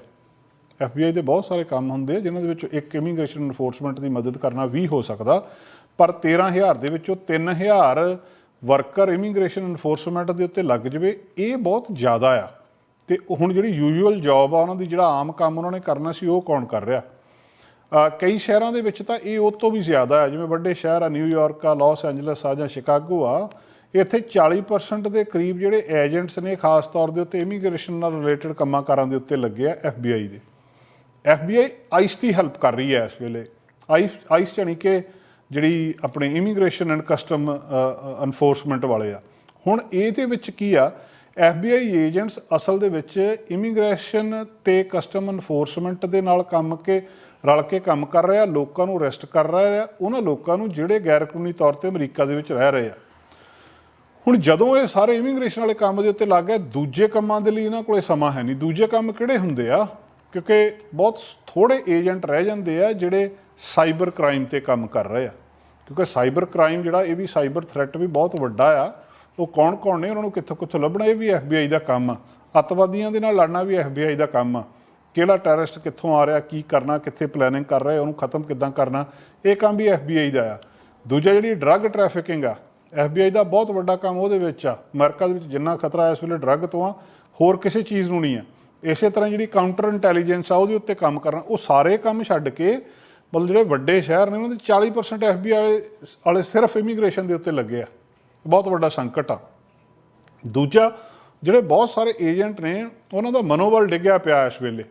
FBI ਦੇ ਬਹੁਤ ਸਾਰੇ ਕੰਮ ਹੁੰਦੇ ਆ, ਜਿਨ੍ਹਾਂ ਦੇ ਵਿੱਚੋਂ ਇੱਕ ਇਮੀਗ੍ਰੇਸ਼ਨ ਐਨਫੋਰਸਮੈਂਟ ਦੀ ਮਦਦ ਕਰਨਾ ਵੀ ਹੋ ਸਕਦਾ, ਪਰ 13000 ਦੇ ਵਿੱਚੋਂ 3000 ਵਰਕਰ ਇਮੀਗ੍ਰੇਸ਼ਨ ਐਨਫੋਰਸਮੈਂਟ ਦੇ ਉੱਤੇ ਲੱਗ ਜਵੇ, ਇਹ ਬਹੁਤ ਜ਼ਿਆਦਾ ਆ। ਤੇ ਹੁਣ ਜਿਹੜੀ ਯੂਜੂਅਲ ਜੌਬ ਆ, ਉਹਨਾਂ ਦੀ ਜਿਹੜਾ ਆਮ ਕੰਮ ਉਹਨਾਂ ਨੇ ਕਰਨਾ ਸੀ, ਉਹ ਕੌਣ ਕਰ ਰਿਹਾ? ਕਈ ਸ਼ਹਿਰਾਂ ਦੇ ਵਿੱਚ ਤਾਂ ਇਹ ਉਹ ਤੋਂ ਵੀ ਜ਼ਿਆਦਾ ਹੈ, ਜਿਵੇਂ ਵੱਡੇ ਸ਼ਹਿਰ ਆ ਨਿਊਯਾਰਕ ਆ ਲਾਸ ਐਂਜਲਸ ਆ ਜਾਂ ਸ਼ਿਕਾਗੋ ਆ, ਇੱਥੇ 40% ਦੇ ਕਰੀਬ ਜਿਹੜੇ ਏਜੰਟਸ ਨੇ ਖਾਸ ਤੌਰ ਦੇ ਉੱਤੇ ਇਮੀਗ੍ਰੇਸ਼ਨ ਨਾਲ ਰਿਲੇਟਡ ਕੰਮਾਂ ਕਾਰਾਂ ਦੇ ਉੱਤੇ ਲੱਗੇ ਆ FBI ਦੇ। FBI ਆਈਸ ਦੀ ਹੈਲਪ ਕਰ ਰਹੀ ਹੈ ਇਸ ਵੇਲੇ। ਆਈਸ ਆਈਸ ਜਾਣੀ ਕਿ ਜਿਹੜੀ ਆਪਣੇ ਇਮੀਗ੍ਰੇਸ਼ਨ ਐਂਡ ਕਸਟਮ ਐਨਫੋਰਸਮੈਂਟ ਵਾਲੇ ਆ। ਹੁਣ ਇਹਦੇ ਵਿੱਚ ਕੀ ਆ? FBI ਏਜੰਟਸ ਅਸਲ ਦੇ ਵਿੱਚ ਇਮੀਗ੍ਰੇਸ਼ਨ ਤੇ ਕਸਟਮ ਐਨਫੋਰਸਮੈਂਟ ਦੇ ਨਾਲ ਕੰਮ ਕੇ ਰਲ ਕੇ ਕੰਮ ਕਰ ਰਿਹਾ, ਲੋਕਾਂ ਨੂੰ ਅਰੈਸਟ ਕਰ ਰਿਹਾ ਉਹਨਾਂ ਲੋਕਾਂ ਨੂੰ ਜਿਹੜੇ ਗੈਰ ਕਾਨੂੰਨੀ ਤੌਰ ਤੇ ਅਮਰੀਕਾ ਦੇ ਵਿੱਚ ਰਹਿ ਰਹੇ ਆ। ਹੁਣ ਜਦੋਂ ਇਹ ਸਾਰੇ ਇਮੀਗ੍ਰੇਸ਼ਨ ਵਾਲੇ ਕੰਮ ਦੇ ਉੱਤੇ ਲੱਗ ਗਏ, ਦੂਜੇ ਕੰਮਾਂ ਦੇ ਲਈ ਇਹਨਾਂ ਕੋਲੇ ਸਮਾਂ ਹੈ ਨਹੀਂ। ਦੂਜੇ ਕੰਮ ਕਿਹੜੇ ਹੁੰਦੇ ਆ? ਕਿਉਂਕਿ ਬਹੁਤ ਥੋੜੇ ਏਜੰਟ ਰਹਿ ਜਾਂਦੇ ਆ ਜਿਹੜੇ ਸਾਈਬਰ ਕ੍ਰਾਈਮ ਤੇ ਕੰਮ ਕਰ ਰਹੇ ਆ। ਕਿਉਂਕਿ ਸਾਈਬਰ ਕ੍ਰਾਈਮ ਜਿਹੜਾ, ਇਹ ਵੀ ਸਾਈਬਰ ਥ੍ਰੈਟ ਵੀ ਬਹੁਤ ਵੱਡਾ ਆ। ਉਹ ਕੌਣ ਕੌਣ ਨੇ, ਉਹਨਾਂ ਨੂੰ ਕਿੱਥੋਂ ਕਿੱਥੋਂ ਲੱਭਣਾ? ਇਹ ਵੀ FBI ਦਾ ਕੰਮ ਆ। ਅੱਤਵਾਦੀਆਂ ਦੇ ਨਾਲ ਲੜਨਾ ਵੀ FBI ਦਾ ਕੰਮ ਆ। ਕਿਹੜਾ ਟੈਰਰਿਸਟ ਕਿੱਥੋਂ ਆ ਰਿਹਾ, ਕੀ ਕਰਨਾ, ਕਿੱਥੇ ਪਲੈਨਿੰਗ ਕਰ ਰਿਹਾ, ਉਹਨੂੰ ਖਤਮ ਕਿੱਦਾਂ ਕਰਨਾ, ਇਹ ਕੰਮ ਵੀ FBI ਦਾ ਆ। ਦੂਜਾ ਜਿਹੜੀ ਡਰੱਗ ਟ੍ਰੈਫਿਕਿੰਗ ਆ FBI ਦਾ ਬਹੁਤ ਵੱਡਾ ਕੰਮ ਉਹਦੇ ਵਿੱਚ ਆ। ਅਮਰੀਕਾ ਦੇ ਵਿੱਚ ਜਿੰਨਾ ਖਤਰਾ ਇਸ ਵੇਲੇ ਡਰੱਗ ਤੋਂ ਆ, ਹੋਰ ਕਿਸੇ ਚੀਜ਼ ਨੂੰ ਨਹੀਂ ਆ। ਇਸੇ ਤਰ੍ਹਾਂ ਜਿਹੜੀ ਕਾਊਂਟਰ ਇੰਟੈਲੀਜੈਂਸ ਆ, ਉਹਦੇ ਉੱਤੇ ਕੰਮ ਕਰਨਾ, ਉਹ ਸਾਰੇ ਕੰਮ ਛੱਡ ਕੇ ਮਤਲਬ ਜਿਹੜੇ ਵੱਡੇ ਸ਼ਹਿਰ ਨੇ, ਉਹਨਾਂ ਦੇ 40% FBI ਵਾਲੇ ਵਾਲੇ ਸਿਰਫ ਇਮੀਗ੍ਰੇਸ਼ਨ ਦੇ ਉੱਤੇ ਲੱਗੇ ਆ। ਬਹੁਤ ਵੱਡਾ ਸੰਕਟ ਆ। ਦੂਜਾ, ਜਿਹੜੇ ਬਹੁਤ ਸਾਰੇ ਏਜੰਟ ਨੇ, ਉਹਨਾਂ ਦਾ ਮਨੋਬਲ ਡਿੱਗਿਆ ਪਿਆ ਇਸ ਵੇਲੇ।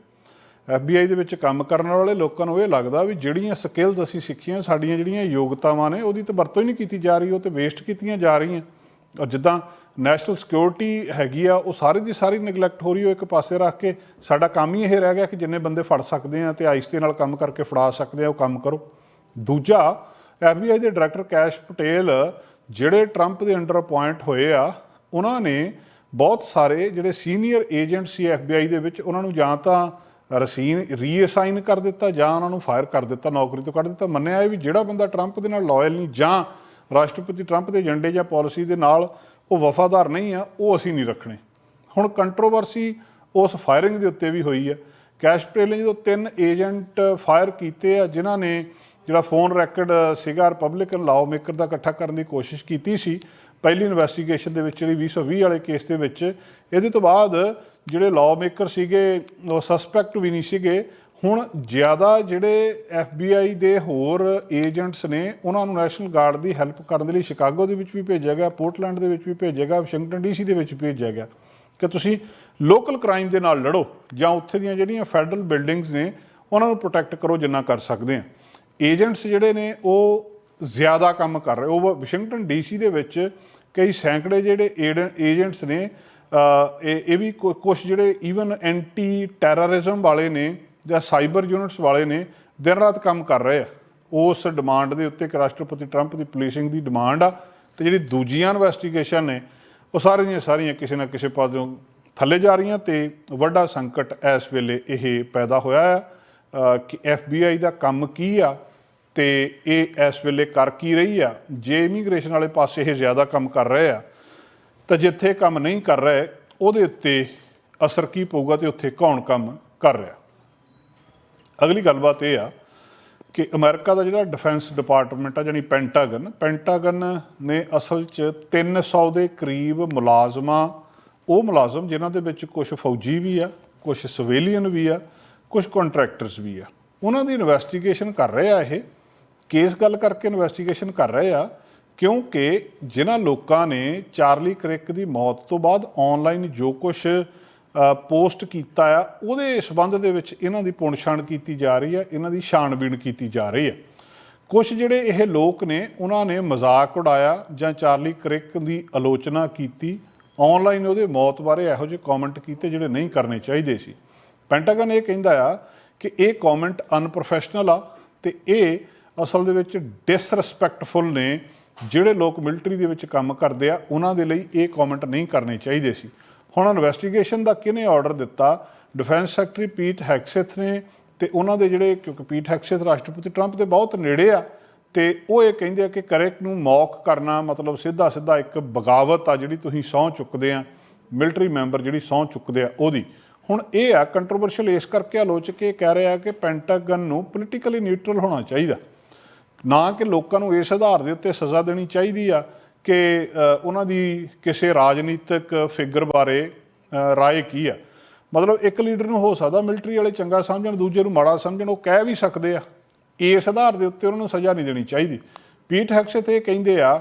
FBI ਦੇ ਵਿੱਚ ਕੰਮ ਕਰਨ ਵਾਲੇ ਲੋਕਾਂ ਨੂੰ ਇਹ ਲੱਗਦਾ ਵੀ ਜਿਹੜੀਆਂ ਸਕਿੱਲਸ ਅਸੀਂ ਸਿੱਖੀਆਂ, ਸਾਡੀਆਂ ਜਿਹੜੀਆਂ ਯੋਗਤਾਵਾਂ ਨੇ, ਉਹਦੀ ਤਾਂ ਵਰਤੋਂ ਹੀ ਨਹੀਂ ਕੀਤੀ ਜਾ ਰਹੀ, ਉਹ ਤੇ ਵੇਸਟ ਕੀਤੀਆਂ ਜਾ ਰਹੀਆਂ। ਔਰ ਜਿੱਦਾਂ ਨੈਸ਼ਨਲ ਸਿਕਿਉਰਿਟੀ ਹੈਗੀ ਆ, ਉਹ ਸਾਰੀ ਦੀ ਸਾਰੀ ਨੈਗਲੈਕਟ ਹੋ ਰਹੀ, ਉਹ ਇੱਕ ਪਾਸੇ ਰੱਖ ਕੇ ਸਾਡਾ ਕੰਮ ਹੀ ਇਹ ਰਹਿ ਗਿਆ ਕਿ ਜਿੰਨੇ ਬੰਦੇ ਫੜ ਸਕਦੇ ਆ ਤੇ ਆਇਸਤੇ ਨਾਲ ਕੰਮ ਕਰਕੇ ਫੜਾ ਸਕਦੇ ਆ, ਉਹ ਕੰਮ ਕਰੋ। ਦੂਜਾ FBI ਦੇ ਡਾਇਰੈਕਟਰ ਕੈਸ਼ ਪਟੇਲ, ਜਿਹੜੇ ਟਰੰਪ ਦੇ ਅੰਡਰ ਅਪਾਇੰਟ ਹੋਏ ਆ, ਉਹਨਾਂ ਨੇ ਬਹੁਤ ਸਾਰੇ ਜਿਹੜੇ ਸੀਨੀਅਰ ਏਜੰਟ ਸੀ FBI ਦੇ ਵਿੱਚ, ਉਹਨਾਂ ਨੂੰ ਜਾਂ ਤਾਂ ਰਸੀਨ ਰੀਅਸਾਈਨ ਕਰ ਦਿੱਤਾ ਜਾਂ ਉਹਨਾਂ ਨੂੰ ਫਾਇਰ ਕਰ ਦਿੱਤਾ, ਨੌਕਰੀ ਤੋਂ ਕੱਢ ਦਿੱਤਾ। ਮੰਨਿਆ ਇਹ ਵੀ ਜਿਹੜਾ ਬੰਦਾ ਟਰੰਪ ਦੇ ਨਾਲ ਲਾਇਲ ਨਹੀਂ ਜਾਂ ਰਾਸ਼ਟਰਪਤੀ ਟਰੰਪ ਦੇ ਏਜੰਡੇ ਜਾਂ ਪਾਲਿਸੀ ਦੇ ਨਾਲ ਉਹ ਵਫਾਦਾਰ ਨਹੀਂ ਆ, ਉਹ ਅਸੀਂ ਨਹੀਂ ਰੱਖਣੇ। ਹੁਣ ਕੰਟਰੋਵਰਸੀ ਉਸ ਫਾਇਰਿੰਗ ਦੇ ਉੱਤੇ ਵੀ ਹੋਈ ਹੈ। ਕੈਸ਼ ਪਟੇਲ ਜਦੋਂ ਤਿੰਨ ਏਜੰਟ ਫਾਇਰ ਕੀਤੇ ਆ, ਜਿਨ੍ਹਾਂ ਨੇ ਜਿਹੜਾ ਫੋਨ ਰੈਕਡ ਸੀਗਾ ਰਿਪਬਲਿਕਨ ਲਾਅ ਮੇਕਰ ਦਾ ਇਕੱਠਾ ਕਰਨ ਦੀ ਕੋਸ਼ਿਸ਼ ਕੀਤੀ ਸੀ ਪਹਿਲੀ ਇਨਵੈਸਟੀਗੇਸ਼ਨ ਦੇ ਵਿੱਚ ਜਿਹੜੀ 2020 ਵਾਲੇ ਕੇਸ ਦੇ ਵਿੱਚ, ਇਹਦੇ ਤੋਂ ਬਾਅਦ ਜਿਹੜੇ ਲਾਅ ਮੇਕਰ ਸੀਗੇ, ਉਹ ਸਸਪੈਕਟ ਵੀ ਨਹੀਂ ਸੀਗੇ। ਹੁਣ ਜ਼ਿਆਦਾ ਜਿਹੜੇ FBI ਦੇ ਹੋਰ ਏਜੰਟਸ ਨੇ, ਉਹਨਾਂ ਨੂੰ ਨੈਸ਼ਨਲ ਗਾਰਡ ਦੀ ਹੈਲਪ ਕਰਨ ਦੇ ਲਈ ਸ਼ਿਕਾਗੋ ਦੇ ਵਿੱਚ ਵੀ ਭੇਜਿਆ ਗਿਆ ਪੋਰਟਲੈਂਡ ਦੇ ਵਿੱਚ ਵੀ ਭੇਜਿਆ ਗਿਆ ਵਾਸ਼ਿੰਗਟਨ ਡੀਸੀ ਦੇ ਵਿੱਚ ਭੇਜਿਆ ਗਿਆ। ਕਿ ਤੁਸੀਂ ਲੋਕਲ ਕ੍ਰਾਈਮ ਦੇ ਨਾਲ ਲੜੋ, ਜਾਂ ਉੱਥੇ ਦੀਆਂ ਜਿਹੜੀਆਂ ਫੈਡਰਲ ਬਿਲਡਿੰਗਸ ਨੇ, ਉਹਨਾਂ ਨੂੰ ਪ੍ਰੋਟੈਕਟ ਕਰੋ ਜਿੰਨਾ ਕਰ ਸਕਦੇ ਆ। ਏਜੰਟਸ ਜਿਹੜੇ ਨੇ, ਉਹ ਜ਼ਿਆਦਾ ਕੰਮ ਕਰ ਰਹੇ। ਉਹ ਵਾਸ਼ਿੰਗਟਨ ਡੀਸੀ ਦੇ ਵਿੱਚ ਕਈ ਸੈਂਕੜੇ ਜਿਹੜੇ ਏਜੰਟਸ ਨੇ ਇਹ ਇਹ ਵੀ ਕੁਝ ਜਿਹੜੇ ਈਵਨ ਐਂਟੀ ਟੈਰਰਿਜ਼ਮ ਵਾਲੇ ਨੇ ਜਾਂ ਸਾਈਬਰ ਯੂਨਿਟਸ ਵਾਲੇ ਨੇ ਦਿਨ ਰਾਤ ਕੰਮ ਕਰ ਰਹੇ ਆ। ਉਸ ਡਿਮਾਂਡ ਦੇ ਉੱਤੇ ਕਿ ਰਾਸ਼ਟਰਪਤੀ ਟਰੰਪ ਦੀ ਪੁਲਿਸਿੰਗ ਦੀ ਡਿਮਾਂਡ ਆ ਤੇ ਜਿਹੜੀ ਦੂਜੀਆਂ ਇਨਵੈਸਟੀਗੇਸ਼ਨ ਨੇ ਉਹ ਸਾਰੀਆਂ ਦੀਆਂ ਸਾਰੀਆਂ ਕਿਸੇ ਨਾ ਕਿਸੇ ਪਾਸੋਂ ਥੱਲੇ ਜਾ ਰਹੀਆਂ ਤੇ ਵੱਡਾ ਸੰਕਟ ਇਸ ਵੇਲੇ ਇਹ ਪੈਦਾ ਹੋਇਆ ਆ। ਅ, ਕਿ FBI ਦਾ ਕੰਮ ਕੀ ਆ ਤੇ ਇਹ ਇਸ ਵੇਲੇ ਕਰ ਕੀ ਰਹੀ ਆ? ਜੇ ਇਮੀਗ੍ਰੇਸ਼ਨ ਵਾਲੇ ਪਾਸੇ ਇਹ ਜ਼ਿਆਦਾ ਕੰਮ ਕਰ ਰਹੇ ਆ, ਤਾਂ ਜਿੱਥੇ ਕੰਮ ਨਹੀਂ ਕਰ ਰਹੇ, ਉਹਦੇ ਉੱਤੇ ਅਸਰ ਕੀ ਪਊਗਾ ਤੇ ਉੱਥੇ ਕੌਣ ਕੰਮ ਕਰ ਰਿਹਾ? ਅਗਲੀ ਗੱਲਬਾਤ ਇਹ ਆ ਕਿ ਅਮਰੀਕਾ ਦਾ ਜਿਹੜਾ ਡਿਫੈਂਸ ਡਿਪਾਰਟਮੈਂਟ ਆ ਜਾਨੀ ਪੈਂਟਾਗਨ ਪੈਂਟਾਗਨ ਨੇ ਅਸਲ 'ਚ 300 ਦੇ ਕਰੀਬ ਮੁਲਾਜ਼ਮਾਂ, ਉਹ ਮੁਲਾਜ਼ਮ ਜਿਨ੍ਹਾਂ ਦੇ ਵਿੱਚ ਕੁਝ ਫੌਜੀ ਵੀ ਆ ਕੁਝ ਸਿਵਿਲੀਅਨ ਵੀ ਆ ਕੁਝ ਕੰਟਰੈਕਟਰਸ ਵੀ ਆ, ਉਹਨਾਂ ਦੀ ਇਨਵੈਸਟੀਗੇਸ਼ਨ ਕਰ ਰਿਹਾ ਇਹ। ਕੇਸ ਗੱਲ ਕਰਕੇ ਇਨਵੈਸਟੀਗੇਸ਼ਨ ਕਰ ਰਹੇ ਆ, ਕਿਉਂਕਿ ਜਿਨ੍ਹਾਂ ਲੋਕਾਂ ਨੇ ਚਾਰਲੀ ਕ੍ਰਿਕ ਦੀ ਮੌਤ ਤੋਂ ਬਾਅਦ ਆਨਲਾਈਨ ਜੋ ਕੁਝ ਪੋਸਟ ਕੀਤਾ ਆ, ਉਹਦੇ ਸਬੰਧ ਦੇ ਵਿੱਚ ਇਹਨਾਂ ਦੀ ਪੁਣਛਾਣ ਕੀਤੀ ਜਾ ਰਹੀ ਹੈ ਇਹਨਾਂ ਦੀ ਛਾਣਬੀਣ ਕੀਤੀ ਜਾ ਰਹੀ ਹੈ ਕੁਝ ਜਿਹੜੇ ਇਹ ਲੋਕ ਨੇ, ਉਹਨਾਂ ਨੇ ਮਜ਼ਾਕ ਉਡਾਇਆ ਜਾਂ ਚਾਰਲੀ ਕ੍ਰਿਕ ਦੀ ਆਲੋਚਨਾ ਕੀਤੀ ਆਨਲਾਈਨ ਉਹਦੇ ਮੌਤ ਬਾਰੇ ਇਹੋ ਜਿਹੇ ਕਮੈਂਟ ਕੀਤੇ ਜਿਹੜੇ ਨਹੀਂ ਕਰਨੇ ਚਾਹੀਦੇ ਸੀ। ਪੈਂਟਾਗਨ ਇਹ ਕਹਿੰਦਾ ਆ ਕਿ ਇਹ ਕਮੈਂਟ ਅਨਪ੍ਰੋਫੈਸ਼ਨਲ ਆ ਤੇ ਇਹ ਅਸਲ ਦੇ ਵਿੱਚ ਡਿਸਰੈਸਪੈਕਟਫੁਲ ਨੇ ਜਿਹੜੇ ਲੋਕ ਮਿਲਟਰੀ ਦੇ ਵਿੱਚ ਕੰਮ ਕਰਦੇ ਆ, ਉਹਨਾਂ ਦੇ ਲਈ ਇਹ ਕਮੈਂਟ ਨਹੀਂ ਕਰਨੇ ਚਾਹੀਦੇ ਸੀ। ਹੁਣ ਇਨਵੈਸਟੀਗੇਸ਼ਨ ਦਾ ਕਿਹਨੇ ਆਰਡਰ ਦਿੱਤਾ? ਡਿਫੈਂਸ ਸੈਕਟਰੀ ਪੀਟ ਹੈਕਸੇਥ ਨੇ ਤੇ ਉਹਨਾਂ ਦੇ ਜਿਹੜੇ, ਕਿਉਂਕਿ ਪੀਟ ਹੈਕਸੇਥ ਰਾਸ਼ਟਰਪਤੀ ਟਰੰਪ ਦੇ ਬਹੁਤ ਨੇੜੇ ਆ, ਤੇ ਉਹ ਇਹ ਕਹਿੰਦੇ ਆ ਕਿ ਕਰੈਕਟ ਨੂੰ ਮੌਕ ਕਰਨਾ ਮਤਲਬ ਸਿੱਧਾ ਸਿੱਧਾ ਇੱਕ ਬਗਾਵਤ ਆ ਜਿਹੜੀ ਤੁਸੀਂ ਸਹੁੰ ਚੁੱਕਦੇ ਆ ਮਿਲਟਰੀ ਮੈਂਬਰ ਜਿਹੜੀ ਸਹੁੰ ਚੁੱਕਦੇ ਆ ਉਹਦੀ। ਹੁਣ ਇਹ ਆ ਕੰਟਰੋਵਰਸ਼ੀਅਲ ਇਸ ਕਰਕੇ ਆਲੋਚਕ ਇਹ ਕਹਿ ਰਿਹਾ ਕਿ ਪੈਂਟਾਗਨ ਨੂੰ ਪੋਲੀਟੀਕਲੀ ਨਿਊਟਰਲ ਹੋਣਾ ਚਾਹੀਦਾ। ਨਾ ਕਿ ਲੋਕਾਂ ਨੂੰ ਇਸ ਆਧਾਰ ਦੇ ਉੱਤੇ ਸਜ਼ਾ ਦੇਣੀ ਚਾਹੀਦੀ ਆ ਕਿ ਉਹਨਾਂ ਦੀ ਕਿਸੇ ਰਾਜਨੀਤਿਕ ਫਿਗਰ ਬਾਰੇ ਅ, ਰਾਏ ਕੀ ਆ। ਮਤਲਬ ਇੱਕ ਲੀਡਰ ਨੂੰ ਹੋ ਸਕਦਾ ਮਿਲਟਰੀ ਵਾਲੇ ਚੰਗਾ ਸਮਝਣ ਦੂਜੇ ਨੂੰ ਮਾੜਾ ਸਮਝਣ ਉਹ ਕਹਿ ਵੀ ਸਕਦੇ ਆ। ਇਸ ਆਧਾਰ ਦੇ ਉੱਤੇ ਉਹਨਾਂ ਨੂੰ ਸਜ਼ਾ ਨਹੀਂ ਦੇਣੀ ਚਾਹੀਦੀ। ਪੀਟ ਹੈਕਸੇਥ ਇਹ ਕਹਿੰਦੇ ਆ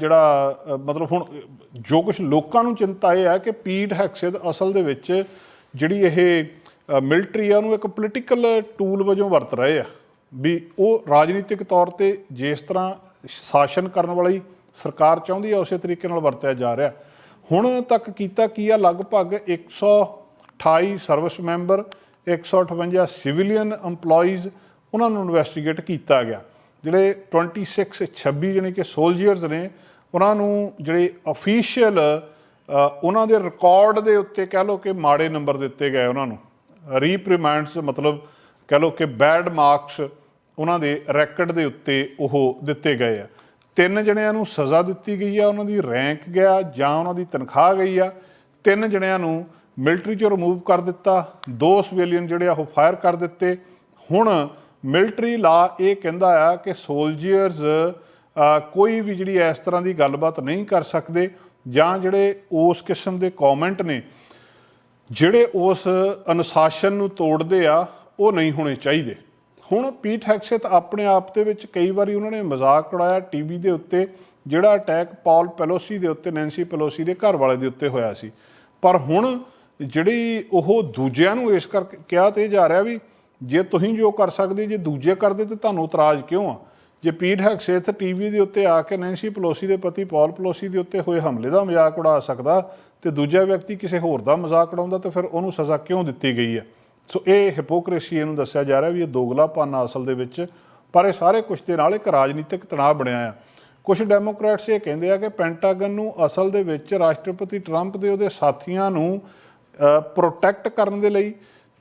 ਜਿਹੜਾ ਮਤਲਬ ਹੁਣ ਜੋ ਕੁਝ ਲੋਕਾਂ ਨੂੰ ਚਿੰਤਾ ਇਹ ਹੈ ਕਿ ਪੀਟ ਹੈਕਸੇਥ ਅਸਲ ਦੇ ਵਿੱਚ ਜਿਹੜੀ ਇਹ ਮਿਲਟਰੀ ਆ ਉਹਨੂੰ ਇੱਕ ਪੋਲੀਟੀਕਲ ਟੂਲ ਵਜੋਂ ਵਰਤ ਰਹੇ ਆ। ਵੀ ਉਹ ਰਾਜਨੀਤਿਕ ਤੌਰ ਤੇ ਜਿਸ ਤਰ੍ਹਾਂ ਸ਼ਾਸਨ ਕਰਨ ਵਾਲੀ ਸਰਕਾਰ ਚਾਹੁੰਦੀ ਆ, ਉਸੇ ਤਰੀਕੇ ਨਾਲ ਵਰਤਿਆ ਜਾ ਰਿਹਾ। ਹੁਣ ਤੱਕ ਕੀਤਾ ਕੀ ਆ? ਲਗਭਗ 128 ਸਰਵਿਸ ਮੈਂਬਰ 158 ਸਿਵਿਲੀਅਨ EMPLOYEES ਉਹਨਾਂ ਨੂੰ ਇਨਵੈਸਟੀਗੇਟ ਕੀਤਾ ਗਿਆ। ਜਿਹੜੇ 26 26 ਜਾਣੀ ਕਿ ਸੋਲਜੀਅਰਸ ਨੇ, ਉਹਨਾਂ ਨੂੰ ਜਿਹੜੇ ਅਫੀਸ਼ੀਅਲ ਉਹਨਾਂ ਦੇ ਰਿਕਾਰਡ ਦੇ ਉੱਤੇ ਕਹਿ ਲਓ ਕਿ ਮਾੜੇ ਨੰਬਰ ਦਿੱਤੇ ਗਏ ਉਹਨਾਂ ਨੂੰ। ਰੀਪ੍ਰੀਮੈਂਡਸ ਮਤਲਬ ਕਹਿ ਲਓ ਕਿ ਬੈਡ ਮਾਰਕਸ ਉਹਨਾਂ ਦੇ ਰੈਕਡ ਦੇ ਉੱਤੇ ਉਹ ਦਿੱਤੇ ਗਏ ਆ। ਤਿੰਨ ਜਣਿਆਂ ਨੂੰ ਸਜ਼ਾ ਦਿੱਤੀ ਗਈ ਆ, ਉਹਨਾਂ ਦੀ ਰੈਂਕ ਗਿਆ ਜਾਂ ਉਹਨਾਂ ਦੀ ਤਨਖਾਹ ਗਈ ਆ। ਤਿੰਨ ਜਣਿਆਂ ਨੂੰ ਮਿਲਟਰੀ ਚੋਂ ਰਿਮੂਵ ਕਰ ਦਿੱਤਾ, ਦੋ ਸਿਵਿਲੀਅਨ ਜਿਹੜੇ ਆ ਉਹ ਫਾਇਰ ਕਰ ਦਿੱਤੇ। ਹੁਣ ਮਿਲਟਰੀ ਲਾ ਇਹ ਕਹਿੰਦਾ ਆ ਕਿ ਸੋਲਜਰਸ ਕੋਈ ਵੀ ਜਿਹੜੀ ਇਸ ਤਰ੍ਹਾਂ ਦੀ ਗੱਲਬਾਤ ਨਹੀਂ ਕਰ ਸਕਦੇ ਜਾਂ ਜਿਹੜੇ ਉਸ ਕਿਸਮ ਦੇ ਕਮੈਂਟ ਨੇ, ਜਿਹੜੇ ਉਸ ਅਨੁਸ਼ਾਸਨ ਨੂੰ ਤੋੜਦੇ ਆ ਉਹ ਨਹੀਂ ਹੋਣੇ ਚਾਹੀਦੇ। ਹੁਣ ਪੀਟ ਹੈਕਸੇਤ ਆਪਣੇ ਆਪ ਦੇ ਵਿੱਚ ਕਈ ਵਾਰੀ ਉਹਨਾਂ ਨੇ ਮਜ਼ਾਕ ਉਡਾਇਆ ਟੀਵੀ ਦੇ ਉੱਤੇ, ਜਿਹੜਾ ਅਟੈਕ ਪਾਲ ਪੈਲੋਸੀ ਦੇ ਉੱਤੇ, ਨੈਂਸੀ ਪੈਲੋਸੀ ਦੇ ਘਰ ਵਾਲੇ ਦੇ ਉੱਤੇ ਹੋਇਆ ਸੀ। ਪਰ ਹੁਣ ਜਿਹੜੀ ਉਹ ਦੂਜਿਆਂ ਨੂੰ ਇਸ ਕਰਕੇ ਕਿਹਾ ਤੇ ਜਾ ਰਿਹਾ ਵੀ ਜੇ ਤੁਸੀਂ ਜੋ ਕਰ ਸਕਦੇ, ਜੇ ਦੂਜੇ ਕਰਦੇ ਤੇ ਤੁਹਾਨੂੰ ਇਤਰਾਜ਼ ਕਿਉਂ ਆ? ਜੇ ਪੀਟ ਹੈਕਸੇਥ ਟੀਵੀ ਦੇ ਉੱਤੇ ਆ ਕੇ ਨੈਂਸੀ ਪਲੋਸੀ ਦੇ ਪਤੀ ਪਾਲ ਪਲੋਸੀ ਦੇ ਉੱਤੇ ਹੋਏ ਹਮਲੇ ਦਾ ਮਜ਼ਾਕ ਉਡਾ ਸਕਦਾ ਤੇ ਦੂਜਾ ਵਿਅਕਤੀ ਕਿਸੇ ਹੋਰ ਦਾ ਮਜ਼ਾਕ ਉਡਾਉਂਦਾ ਤੇ ਫਿਰ ਉਹਨੂੰ ਸਜ਼ਾ ਕਿਉਂ ਦਿੱਤੀ ਗਈ ਹੈ ਸੋ ਇਹ ਹਿਪੋਕ੍ਰੇਸੀ ਇਹਨੂੰ ਦੱਸਿਆ ਜਾ ਰਿਹਾ ਵੀ ਇਹ ਦੋਗਲਾਪਨ ਆ ਅਸਲ ਦੇ ਵਿੱਚ, ਪਰ ਇਹ ਸਾਰੇ ਕੁਝ ਦੇ ਨਾਲ ਇੱਕ ਰਾਜਨੀਤਿਕ ਤਣਾਅ ਬਣਿਆ ਆ। ਕੁਝ ਡੈਮੋਕ੍ਰੈਟਸ ਇਹ ਕਹਿੰਦੇ ਆ ਕਿ ਪੈਂਟਾਗਨ ਨੂੰ ਅਸਲ ਦੇ ਵਿੱਚ ਰਾਸ਼ਟਰਪਤੀ ਟਰੰਪ ਦੇ ਉਹਦੇ ਸਾਥੀਆਂ ਨੂੰ ਪ੍ਰੋਟੈਕਟ ਕਰਨ ਦੇ ਲਈ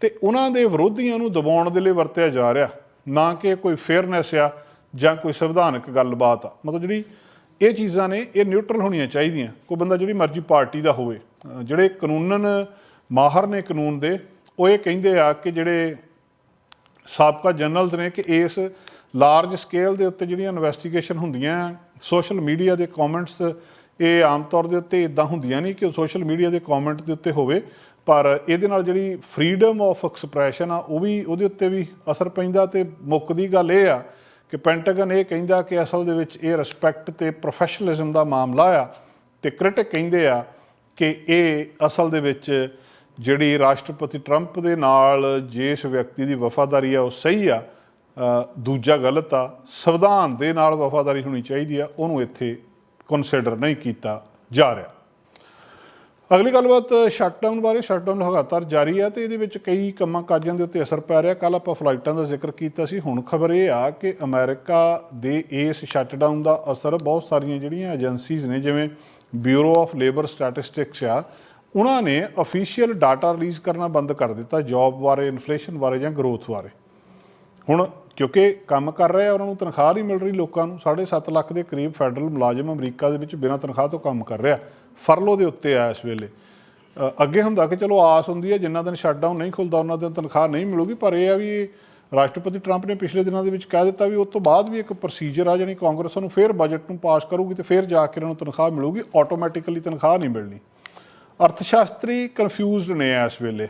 ਤੇ ਉਹਨਾਂ ਦੇ ਵਿਰੋਧੀਆਂ ਨੂੰ ਦਬਾਉਣ ਦੇ ਲਈ ਵਰਤਿਆ ਜਾ ਰਿਹਾ। ਨਾ ਕਿ ਕੋਈ ਫੇਅਰਨੈਸ ਆ ਜਾਂ ਕੋਈ ਸੰਵਿਧਾਨਕ ਗੱਲਬਾਤ ਆ। ਮਤਲਬ ਜਿਹੜੀ ਇਹ ਚੀਜ਼ਾਂ ਨੇ, ਇਹ ਨਿਊਟਰਲ ਹੋਣੀਆਂ ਚਾਹੀਦੀਆਂ। ਕੋਈ ਬੰਦਾ ਜਿਹੜੀ ਮਰਜ਼ੀ ਪਾਰਟੀ ਦਾ ਹੋਵੇ ਜਿਹੜੇ ਕਾਨੂੰਨਨ ਮਾਹਰ ਨੇ ਕਾਨੂੰਨ ਦੇ ਉਹ ਇਹ ਕਹਿੰਦੇ ਆ ਕਿ ਜਿਹੜੇ ਸਾਬਕਾ ਜਨਰਲਸ ਨੇ ਕਿ ਇਸ ਲਾਰਜ ਸਕੇਲ ਦੇ ਉੱਤੇ ਜਿਹੜੀਆਂ ਇਨਵੈਸਟੀਗੇਸ਼ਨ ਹੁੰਦੀਆਂ ਸੋਸ਼ਲ ਮੀਡੀਆ ਦੇ ਕਮੈਂਟਸ ਇਹ ਆਮ ਤੌਰ ਦੇ ਉੱਤੇ ਇਦਾਂ ਹੁੰਦੀਆਂ ਨਹੀਂ ਕਿ ਸੋਸ਼ਲ ਮੀਡੀਆ ਦੇ ਕਮੈਂਟ ਦੇ ਉੱਤੇ ਹੋਵੇ, ਪਰ ਇਹਦੇ ਨਾਲ ਜਿਹੜੀ ਫਰੀडम ਆਫ ਐਕਸਪ੍ਰੈਸ਼ਨ ਆ, ਉਹ ਵੀ ਉਹਦੇ ਉੱਤੇ ਵੀ ਅਸਰ ਪੈਂਦਾ ਤੇ ਮੁੱਕਦੀ ਗੱਲ ਇਹ ਆ ਕਿ ਪੈਂਟਾਗਨ ਇਹ ਕਹਿੰਦਾ ਕਿ ਅਸਲ ਦੇ ਵਿੱਚ ਇਹ ਰਿਸਪੈਕਟ ਤੇ ਪ੍ਰੋਫੈਸ਼ਨਲਿਜ਼ਮ ਦਾ ਮਾਮਲਾ ਆ ਤੇ ਕ੍ਰਿਟਿਕ ਕਹਿੰਦੇ ਆ ਕਿ ਇਹ ਅਸਲ ਦੇ ਵਿੱਚ ਜਿਹੜੀ ਰਾਸ਼ਟਰਪਤੀ ਟਰੰਪ ਦੇ ਨਾਲ ਜਿਸ ਵਿਅਕਤੀ ਦੀ ਵਫਾਦਾਰੀ ਆ, ਉਹ ਸਹੀ ਆ। ਦੂਜਾ ਗਲਤ ਆ, ਸੰਵਿਧਾਨ ਦੇ ਨਾਲ ਵਫਾਦਾਰੀ ਹੋਣੀ ਚਾਹੀਦੀ ਆ, ਉਹਨੂੰ ਇੱਥੇ ਕਨਸੀਡਰ ਨਹੀਂ ਕੀਤਾ ਜਾ ਰਿਹਾ। ਅਗਲੀ ਗੱਲਬਾਤ ਸ਼ਟਡਾਊਨ ਬਾਰੇ ਸ਼ਟਡਾਊਨ ਲਗਾਤਾਰ ਜਾਰੀ ਹੈ ਤੇ ਇਹਦੇ ਵਿੱਚ ਕਈ ਕੰਮਾਂ ਕਾਜਾਂ ਦੇ ਉੱਤੇ ਅਸਰ ਪੈ ਰਿਹਾ। ਕੱਲ ਆਪਾਂ ਫਲਾਈਟਾਂ ਦਾ ਜ਼ਿਕਰ ਕੀਤਾ ਸੀ, ਹੁਣ ਖਬਰ ਇਹ ਆ ਕਿ ਅਮਰੀਕਾ ਦੇ ਇਸ ਸ਼ਟਡਾਊਨ ਦਾ ਅਸਰ ਬਹੁਤ ਸਾਰੀਆਂ ਜਿਹੜੀਆਂ ਏਜੰਸੀਜ਼ ਨੇ, ਜਿਵੇਂ ਬਿਊਰੋ ਆਫ ਲੇਬਰ ਸਟੈਟਿਸਟਿਕਸ ਆ ਉਹਨਾਂ ਨੇ ਅਫੀਸ਼ੀਅਲ ਡਾਟਾ ਰਿਲੀਜ਼ ਕਰਨਾ ਬੰਦ ਕਰ ਦਿੱਤਾ ਜੌਬ ਬਾਰੇ ਇਨਫਲੇਸ਼ਨ ਬਾਰੇ ਜਾਂ ਗਰੋਥ ਬਾਰੇ। ਹੁਣ ਕਿਉਂਕਿ ਕੰਮ ਕਰ ਰਹੇ ਆ, ਉਹਨਾਂ ਨੂੰ ਤਨਖਾਹ ਨਹੀਂ ਮਿਲ ਰਹੀ ਲੋਕਾਂ ਨੂੰ 7.5 ਲੱਖ ਦੇ ਕਰੀਬ ਫੈਡਰਲ ਮੁਲਾਜ਼ਮ ਅਮਰੀਕਾ ਦੇ ਵਿੱਚ ਬਿਨਾਂ ਤਨਖਾਹ ਤੋਂ ਕੰਮ ਕਰ ਰਿਹਾ। ਫਰਲੋ ਦੇ ਉੱਤੇ ਆ ਇਸ ਵੇਲੇ। ਅੱਗੇ ਹੁੰਦਾ ਕਿ ਚਲੋ ਆਸ ਹੁੰਦੀ ਹੈ, ਜਿੰਨਾ ਦਿਨ ਸ਼ਟਡਾਊਨ ਨਹੀਂ ਖੁੱਲਦਾ, ਉਹਨਾਂ ਦਿਨ ਤਨਖਾਹ ਨਹੀਂ ਮਿਲੂਗੀ, ਪਰ ਇਹ ਆ ਵੀ ਰਾਸ਼ਟਰਪਤੀ ਟਰੰਪ ਨੇ ਪਿਛਲੇ ਦਿਨਾਂ ਦੇ ਵਿੱਚ ਕਹਿ ਦਿੱਤਾ ਵੀ ਉਸ ਤੋਂ ਬਾਅਦ ਵੀ ਇੱਕ ਪ੍ਰੋਸੀਜਰ ਆ ਜਾਨੀ ਕਾਂਗਰਸ ਨੂੰ ਫੇਰ ਬਜਟ ਨੂੰ ਪਾਸ ਕਰੂਗੀ ਤੇ ਫੇਰ ਜਾ ਕੇ ਇਹਨਾਂ ਨੂੰ ਤਨਖਾਹ ਮਿਲੂਗੀ ਆਟੋਮੈਟਿਕਲੀ ਤਨਖਾਹ ਨਹੀਂ ਮਿਲਣੀ। ਅਰਥ ਸ਼ਾਸਤਰੀ ਕਨਫਿਊਜ਼ਡ ਨੇ ਇਸ ਵੇਲੇ।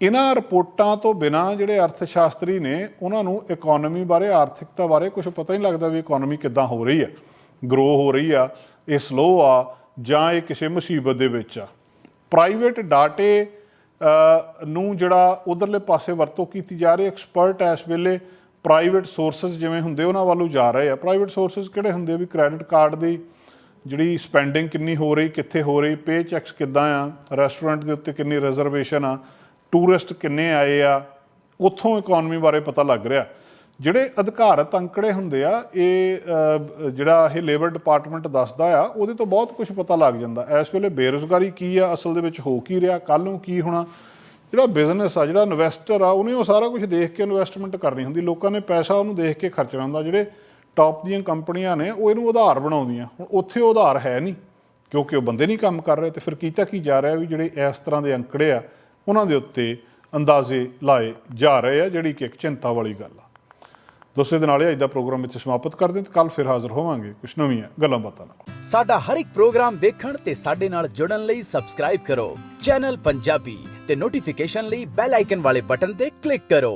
ਇਹਨਾਂ ਰਿਪੋਰਟਾਂ ਤੋਂ ਬਿਨਾ ਜਿਹੜੇ ਅਰਥ ਸ਼ਾਸਤਰੀ ਨੇ, ਉਹਨਾਂ ਨੂੰ ਇਕਨੋਮੀ ਬਾਰੇ, ਆਰਥਿਕਤਾ ਬਾਰੇ ਕੁਝ ਪਤਾ ਹੀ ਨਹੀਂ ਲੱਗਦਾ ਵੀ ਇਕਨੋਮੀ ਕਿੱਦਾਂ ਹੋ ਰਹੀ ਹੈ ਗਰੋ ਹੋ ਰਹੀ ਆ, ਇਹ ਸਲੋ ਆ, ਜਾਂ ਇਹ ਕਿਸੇ ਮੁਸੀਬਤ ਦੇ ਵਿੱਚ ਆ। ਪ੍ਰਾਈਵੇਟ ਡਾਟੇ ਨੂੰ ਜਿਹੜਾ ਉਧਰਲੇ ਪਾਸੇ ਵਰਤੋਂ ਕੀਤੀ ਜਾ ਰਹੀ ਐਕਸਪਰਟ ਇਸ ਵੇਲੇ ਪ੍ਰਾਈਵੇਟ ਸੋਰਸਸ ਜਿਵੇਂ ਹੁੰਦੇ, ਉਹਨਾਂ ਵੱਲੋਂ ਜਾ ਰਹੇ ਆ। ਪ੍ਰਾਈਵੇਟ ਸੋਰਸਸ ਕਿਹੜੇ ਹੁੰਦੇ ਵੀ ਕ੍ਰੈਡਿਟ ਕਾਰਡ ਦੀ ਜਿਹੜੀ ਸਪੈਂਡਿੰਗ ਕਿੰਨੀ ਹੋ ਰਹੀ, ਕਿੱਥੇ ਹੋ ਰਹੀ ਪੇ ਚੈਕਸ ਕਿੱਦਾਂ ਆ ਰੈਸਟੋਰੈਂਟ ਦੇ ਉੱਤੇ ਕਿੰਨੀ ਰਿਜ਼ਰਵੇਸ਼ਨ ਆ ਟੂਰਿਸਟ ਕਿੰਨੇ ਆਏ ਆ, ਉੱਥੋਂ ਇਕਨੋਮੀ ਬਾਰੇ ਪਤਾ ਲੱਗ ਰਿਹਾ। ਜਿਹੜੇ ਅਧਿਕਾਰਤ ਅੰਕੜੇ ਹੁੰਦੇ ਆ, ਇਹ ਜਿਹੜਾ ਇਹ ਲੇਬਰ ਡਿਪਾਰਟਮੈਂਟ ਦੱਸਦਾ ਆ, ਉਹਦੇ ਤੋਂ ਬਹੁਤ ਕੁਝ ਪਤਾ ਲੱਗ ਜਾਂਦਾ। ਇਸ ਵੇਲੇ ਬੇਰੁਜ਼ਗਾਰੀ ਕੀ ਆ, ਅਸਲ ਦੇ ਵਿੱਚ ਹੋ ਕੀ ਰਿਹਾ ਕੱਲ ਨੂੰ ਕੀ ਹੋਣਾ? ਜਿਹੜਾ ਬਿਜ਼ਨਸ ਆ, ਜਿਹੜਾ ਇਨਵੈਸਟਰ ਆ, ਉਹਨੇ ਉਹ ਸਾਰਾ ਕੁਝ ਦੇਖ ਕੇ ਇਨਵੈਸਟਮੈਂਟ ਕਰਨੀ ਹੁੰਦੀ। ਲੋਕਾਂ ਨੇ ਪੈਸਾ ਉਹਨੂੰ ਦੇਖ ਕੇ ਖਰਚਣਾ ਹੁੰਦਾ। ਜਿਹੜੇ ਟੌਪ ਦੀਆਂ ਕੰਪਨੀਆਂ ਨੇ, ਉਹ ਇਹਨੂੰ ਉਧਾਰ ਬਣਾਉਂਦੀਆਂ। ਹੁਣ ਉੱਥੇ ਉਹ ਉਧਾਰ ਹੈ ਨਹੀਂ, ਕਿਉਂਕਿ ਉਹ ਬੰਦੇ ਨਹੀਂ ਕੰਮ ਕਰ ਰਹੇ ਤੇ ਫਿਰ ਕੀਤਾ ਕੀ ਜਾ ਰਿਹਾ ਵੀ ਜਿਹੜੇ ਇਸ ਤਰ੍ਹਾਂ ਦੇ ਅੰਕੜੇ ਆ, ਉਹਨਾਂ ਦੇ ਉੱਤੇ ਅੰਦਾਜ਼ੇ ਲਾਏ ਜਾ ਰਹੇ ਆ, ਜਿਹੜੀ ਕਿ ਇੱਕ ਚਿੰਤਾ ਵਾਲੀ ਗੱਲ ਆ। ਦੋਸਤੋ ਦੇ ਨਾਲ ਹੀ ਅੱਜ ਦਾ ਪ੍ਰੋਗਰਾਮ ਇੱਥੇ ਸਮਾਪਤ ਕਰਦੇ ਤੇ ਕੱਲ ਫਿਰ ਹਾਜ਼ਰ ਹੋਵਾਂਗੇ ਕੁਝ ਨਵੀਆਂ ਗੱਲਾਂ ਬਾਤਾਂ ਨਾਲ। ਸਾਡਾ ਹਰ ਇੱਕ ਪ੍ਰੋਗਰਾਮ ਵੇਖਣ ਤੇ ਸਾਡੇ ਨਾਲ ਜੁੜਨ ਲਈ ਸਬਸਕ੍ਰਾਈਬ ਕਰੋ। ਚੈਨਲ ਪੰਜਾਬੀ ਤੇ ਨੋਟੀਫਿਕੇਸ਼ਨ ਲਈ ਬੈਲ ਆਈਕਨ ਵਾਲੇ ਬਟਨ ਤੇ ਕਲਿੱਕ ਕਰੋ।